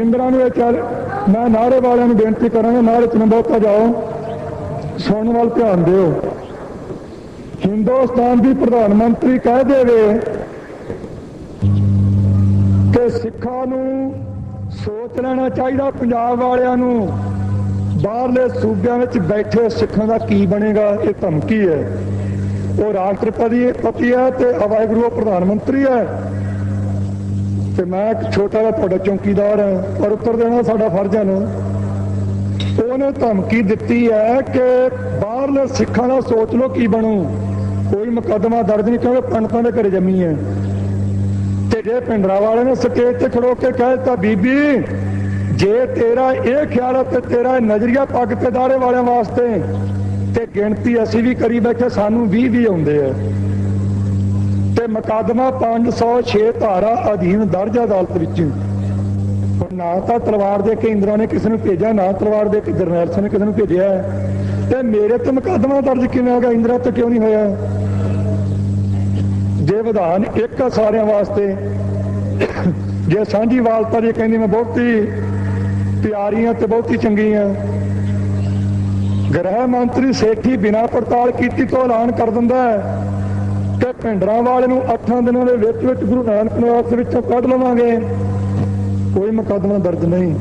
A: ਇੰਦਰਾ ਨੂੰ ਇਹ ਚੱਲ ਮੈਂ ਨਾਰੇ ਵਾਲਿਆਂ ਨੂੰ ਬੇਨਤੀ ਕਰਾਂਗਾ ਨਾਰੇ ਚ ਨਾ ਬਹੁਤਾ ਜਾਓ, ਸੁਣਨ ਵੱਲ ਧਿਆਨ ਦਿਓ। ਹਿੰਦੁਸਤਾਨ ਦੀ ਪ੍ਰਧਾਨ ਮੰਤਰੀ ਕਹਿ ਦੇਵੇ ਕਿ ਸਿੱਖਾਂ ਨੂੰ ਸੋਚ ਲੈਣਾ ਚਾਹੀਦਾ, ਪੰਜਾਬ ਵਾਲਿਆਂ ਨੂੰ। ਬਾਹਰਲੇ ਸੂਬਿਆਂ ਵਿੱਚ ਬੈਠੇ ਸਿੱਖਾਂ ਦਾ ਕੀ ਬਣੇਗਾ, ਇਹ ਧਮਕੀ ਹੈ। ਉਹ ਰਾਸ਼ਟਰਪਤੀ ਪਤੀ ਹੈ ਤੇ ਵਾਹਿਗੁਰੂ ਪ੍ਰਧਾਨ ਮੰਤਰੀ ਹੈ। ਤੇ ਮੈਂ ਇੱਕ ਛੋਟਾ ਜਿਹਾ ਤੁਹਾਡਾ ਚੌਕੀਦਾਰ ਹਾਂ ਪਰ ਉੱਤਰ ਦੇਣਾ ਸਾਡਾ ਫਰਜ਼ ਹੈ ਨਾ। ਉਹਨੇ ਧਮਕੀ ਦਿੱਤੀ ਹੈ ਕਿ ਬਾਹਰਲੇ ਸਿੱਖਾਂ ਦਾ ਸੋਚ ਲਓ ਕੀ ਬਣੂ। ਕੋਈ ਮੁਕੱਦਮਾ ਦਰਜ ਨਹੀਂ ਕਿਉਂਕਿ ਪੰਡਤਾਂ ਦੇ ਘਰੇ ਜੰਮੀ ਹੈ। ਤੇ ਜੇ ਪਿੰਡਰਾ ਵਾਲੇ ਨੇ ਸਟੇਜ ਤੇ ਖੜੋ ਕੇ ਕਹਿ ਦਿੱਤਾ, ਬੀਬੀ, ਜੇ ਤੇਰਾ ਇਹ ਖਿਆਲ ਹੈ ਤੇ ਤੇਰਾ ਇਹ ਨਜ਼ਰੀਆ ਪੱਗ ਤੇ ਦਾੜੇ ਵਾਲਿਆਂ ਵਾਸਤੇ। ਤੇ ਗਿਣਤੀ ਅਸੀਂ ਵੀ ਕਰੀ ਬੈਠੇ, ਸਾਨੂੰ 20 ਵੀ ਆਉਂਦੇ ਆ। ਤੇ ਮੁਕੱਦਮਾ 506 ਧਾਰਾ ਅਧੀਨ ਦਰਜ ਅਦਾਲਤ ਵਿੱਚ। ਨਾ ਤਾਂ ਤਲਵਾਰ ਦੇ ਕੇ ਨੇ ਕਿਸੇ ਨੂੰ ਭੇਜਿਆ, ਨਾ ਤਲਵਾਰ ਦੇ ਕੇ ਜਰਨੈਲ ਸਿੰਘ ਨੇ ਕਿਸੇ ਨੂੰ ਭੇਜਿਆ। ਤੇ ਮੇਰੇ ਤੇ ਮੁਕੱਦਮਾ ਦਰਜ ਕਿਵੇਂ ਹੋ ਗਿਆ? ਇੰਦਰਾ ਤੇ ਕਿਉਂ ਨਹੀਂ ਹੋਇਆ? ਜੇ ਵਿਧਾਨ ਇੱਕ ਆ ਸਾਰਿਆਂ ਵਾਸਤੇ, ਜੇ ਸਾਂਝੀ ਵਾਲਤਾ ਜੇ ਕਹਿੰਦੀ ਮੈਂ ਬਹੁਤੀ ਪਿਆਰੀਆਂ ਤੇ ਬਹੁਤੀ ਚੰਗੀਆਂ ਗ੍ਰਹਿ ਮੰਤਰੀ ਸੇਠੀ ਬਿਨਾਂ ਪੜਤਾਲ ਕੀਤੀ ਤੋਂ ਐਲਾਨ ਕਰ ਦਿੰਦਾ ਹੈ ਕਿ ਭਿੰਡਰਾਂ ਵਾਲੇ ਨੂੰ 8 ਦਿਨਾਂ ਦੇ ਵਿੱਚ ਵਿੱਚ ਗੁਰੂ ਨਾਨਕ ਨਿਵਾਸ ਦੇ ਵਿੱਚੋਂ ਕੱਢ ਲਵਾਂਗੇ। ਕੋਈ ਮੁਕੱਦਮਾ ਦਰਜ ਨਹੀਂ।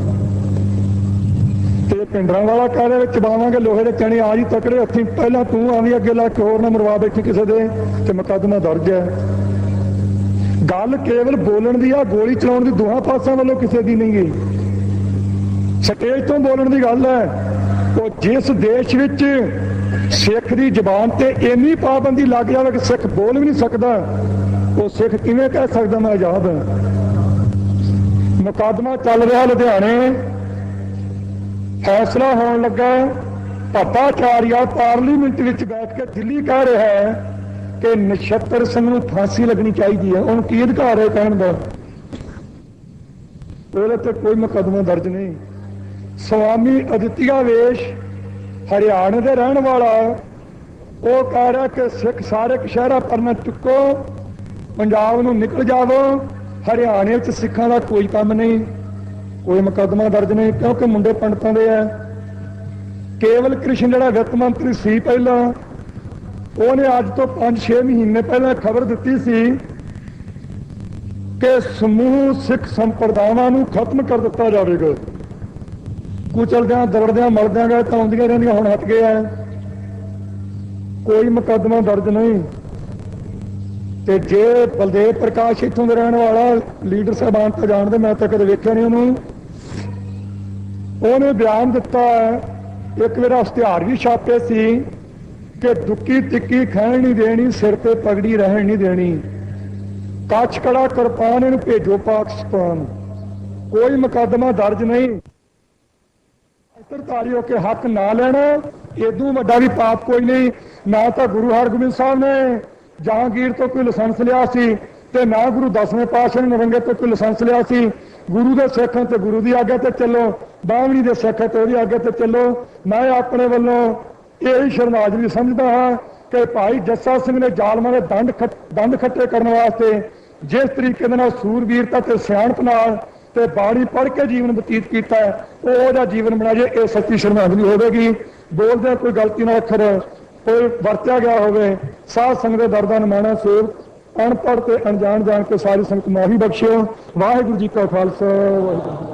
A: ਤੇ ਭਿੰਡਰਾਂ ਵਾਲਾ ਕਾਹਦੇ ਵਿੱਚ ਚਬਾਵਾਂਗੇ ਲੋਹੇ ਦੇ ਚਣੇ ਆ ਜੀ ਤਕੜੇ ਹੱਥੀਂ। ਪਹਿਲਾਂ ਤੂੰ ਆਵੀਂ ਅੱਗੇ ਲਾ ਕੇ ਹੋਰ ਨਾ ਮਰਵਾ ਬੈਠੀ ਕਿਸੇ ਦੇ। ਤੇ ਮੁਕੱਦਮਾ ਦਰਜ ਹੈ। ਗੱਲ ਕੇਵਲ ਬੋਲਣ ਦੀ ਆ, ਗੋਲੀ ਚਲਾਉਣ ਦੀ ਦੋਹਾਂ ਪਾਸਿਆਂ ਵੱਲੋਂ ਕਿਸੇ ਦੀ ਨਹੀਂ ਗਈ। ਸਟੇਜ ਤੋਂ ਬੋਲਣ ਦੀ ਗੱਲ ਹੈ। ਜਿਸ ਦੇਸ਼ ਵਿੱਚ ਸਿੱਖ ਦੀ ਜ਼ਬਾਨ ਤੇ ਇੰਨੀ ਪਾਬੰਦੀ ਲੱਗ ਜਾਵੇ ਕਿ ਸਿੱਖ ਬੋਲ ਵੀ ਨਹੀਂ ਸਕਦਾ, ਉਹ ਸਿੱਖ ਕਿਵੇਂ ਕਹਿ ਸਕਦਾ ਮੈਂ ਆਜ਼ਾਦ ਹਾਂ? ਮੁਕੱਦਮਾ ਚੱਲ ਰਿਹਾ ਲੁਧਿਆਣੇ। ਫੈਸਲਾ ਹੋਣ ਲੱਗਾ ਭੱਟਾਚਾਰੀਆ ਪਾਰਲੀਮੈਂਟ ਵਿੱਚ ਬੈਠ ਕੇ ਦਿੱਲੀ ਕਹਿ ਰਿਹਾ ਹੈ ਕਿ ਨਛੱਤਰ ਸਿੰਘ ਨੂੰ ਫਾਂਸੀ ਲੱਗਣੀ ਚਾਹੀਦੀ ਹੈ। ਉਹਨੂੰ ਕੀ ਅਧਿਕਾਰ ਹੈ ਕਹਿਣ ਦਾ? ਉਹਦੇ ਤੇ ਕੋਈ ਮੁਕੱਦਮਾ ਦਰਜ ਨਹੀਂ। ਸਵਾਮੀ ਅਦਿੱਤਿਆ ਵੇਸ਼ ਹਰਿਆਣੇ ਦੇ ਰਹਿਣ ਵਾਲਾ, ਉਹ ਕਹਿ ਰਿਹਾ ਕਿ ਸਿੱਖ ਸਾਰੇ ਕਸ਼ਹਿਰਾ ਪਰਨਾ ਚੁੱਕੋ, ਪੰਜਾਬ ਨੂੰ ਨਿਕਲ ਜਾਵੋ, ਹਰਿਆਣੇ ਵਿੱਚ ਸਿੱਖਾਂ ਦਾ ਕੋਈ ਕੰਮ ਨਹੀਂ, ਕੋਈ ਮੁਕੱਦਮਾ ਦਰਜ ਨਹੀਂ, ਕਿਉਂਕਿ ਮੁੰਡੇ ਪੰਡਤਾਂ ਦੇ ਆ। ਕੇਵਲ ਕ੍ਰਿਸ਼ਨ ਜਿਹੜਾ ਵਿੱਤ ਮੰਤਰੀ ਸੀ ਪਹਿਲਾਂ, ਉਹਨੇ ਅੱਜ ਤੋਂ 5-6 ਮਹੀਨੇ ਪਹਿਲਾਂ ਖਬਰ ਦਿੱਤੀ ਸੀ ਕਿ ਸਮੂਹ ਸਿੱਖ ਸੰਪਰਦਾਵਾਂ ਨੂੰ ਖਤਮ ਕਰ ਦਿੱਤਾ ਜਾਵੇਗਾ। ਕੁਚਲਦਿਆਂ ਦਰੜਦਿਆਂ ਮਲਦਿਆਂ ਗਏ, ਤਾਂ ਆਉਂਦੀਆਂ ਰਹਿੰਦੀਆਂ, ਹੁਣ ਹਟ ਗਏ ਆ ਕੋਈ ਮੁਕੱਦਮਾ ਦਰਜ ਨਹੀਂ। ਤੇ ਜੇ ਬਲਦੇਵ ਪ੍ਰਕਾਸ਼ ਇੱਥੋਂ ਦੇ ਰਹਿਣ ਵਾਲਾ ਲੀਡਰ ਸਾਹਿਬਾਨ ਤਾਂ ਜਾਣਦੇ, ਮੈਂ ਤਾਂ ਕਦੇ ਵੇਖਿਆ ਨਹੀਂ ਉਹਨੂੰ। ਉਹਨੇ ਬਿਆਨ ਦਿੱਤਾ ਇੱਕ ਵਾਰ ਇਸ਼ਤਿਹਾਰ ਵੀ ਛਾਪੇ ਸੀ ਕਿ ਦੁੱਕੀ ਤਿੱਕੀ ਖਾਣ ਨਹੀਂ ਦੇਣੀ, ਸਿਰ ਤੇ ਪਗੜੀ ਰਹਿਣ ਨਹੀਂ ਦੇਣੀ। ਕੱਚ ਕੜਾ ਕਿਰਪਾਨ ਇਹਨੂੰ ਭੇਜੋ ਪਾਕਿਸਤਾਨ। ਕੋਈ ਮੁਕੱਦਮਾ ਦਰਜ ਨਹੀਂ। ਅੰਤਰਤਾਰੀ ਹੋ ਕੇ ਹੱਕ ਨਾ ਲੈਣਾ ਇਦੋਂ ਵੱਡਾ ਵੀ ਪਾਪ ਕੋਈ ਨਹੀਂ। ਨਾ ਤਾਂ ਗੁਰੂ ਹਰਗੋਬਿੰਦ ਸਾਹਿਬ ਨੇ ਜਹਾਂਗੀਰ ਤੋਂ ਕੋਈ ਲਾਇਸੈਂਸ ਲਿਆ ਸੀ ਤੇ ਨਾ ਗੁਰੂ ਦਸਵੇਂ ਪਾਤਸ਼ਾਹ ਨੇ ਨਰੰਗੇ ਤੋਂ ਕੋਈ ਲਾਇਸੈਂਸ ਲਿਆ ਸੀ। ਗੁਰੂ ਦੇ ਸਿੱਖਾਂ ਤੇ ਗੁਰੂ ਦੀ ਆਗਿਆ ਤੇ ਚੱਲੋ ਬਾਵਣੀ ਦੇ ਸਿੱਖ ਤੇ ਉਹਦੀ ਆਗਿਆ ਤੇ ਚੱਲੋ। ਮੈਂ ਆਪਣੇ ਵੱਲੋਂ ਇਹ ਹੀ ਸ਼ਰਨਾਗਰੀ ਸਮਝਦਾ ਹਾਂ ਕਿ ਭਾਈ ਜੱਸਾ ਸਿੰਘ ਨੇ ਜ਼ਾਲਮਾਂ ਦੇ ਦੰਡ ਖੱਟ- ਖੱਟੇ ਕਰਨ ਵਾਸਤੇ ਜਿਸ ਤਰੀਕੇ ਦੇ ਨਾਲ ਸੂਰਬੀਰਤਾ ਤੇ ਸਿਆਣਪ ਨਾਲ ਤੇ ਬਾਣੀ ਪੜ੍ਹ ਕੇ ਜੀਵਨ ਬਤੀਤ ਕੀਤਾ ਉਹ ਉਹਦਾ ਜੀਵਨ ਬਣਾ ਬਣਾਏ ਇਹ ਸੱਚੀ ਸ਼ਰਧਾਂਜਲੀ ਹੋਵੇਗੀ। ਬੋਲਦੇ ਕੋਈ ਗਲਤੀ ਨਾਲ ਅੱਖਰ, ਕੋਈ ਵਰਤਿਆ ਗਿਆ ਹੋਵੇ, ਸਾਧ ਸੰਗਤ ਦੇ ਦਰਦਾਂ ਨਿਮਾਣਾ ਸੇਵ, ਅਨਪੜ੍ਹ ਤੇ ਅਣਜਾਣ ਜਾਣ ਕੇ ਸਾਰੀ ਸੰਗਤ ਮਾਫੀ ਬਖਸ਼ਿਓ। ਵਾਹਿਗੁਰੂ ਜੀ ਕਾ ਖਾਲਸਾ, ਵਾਹਿਗੁਰੂ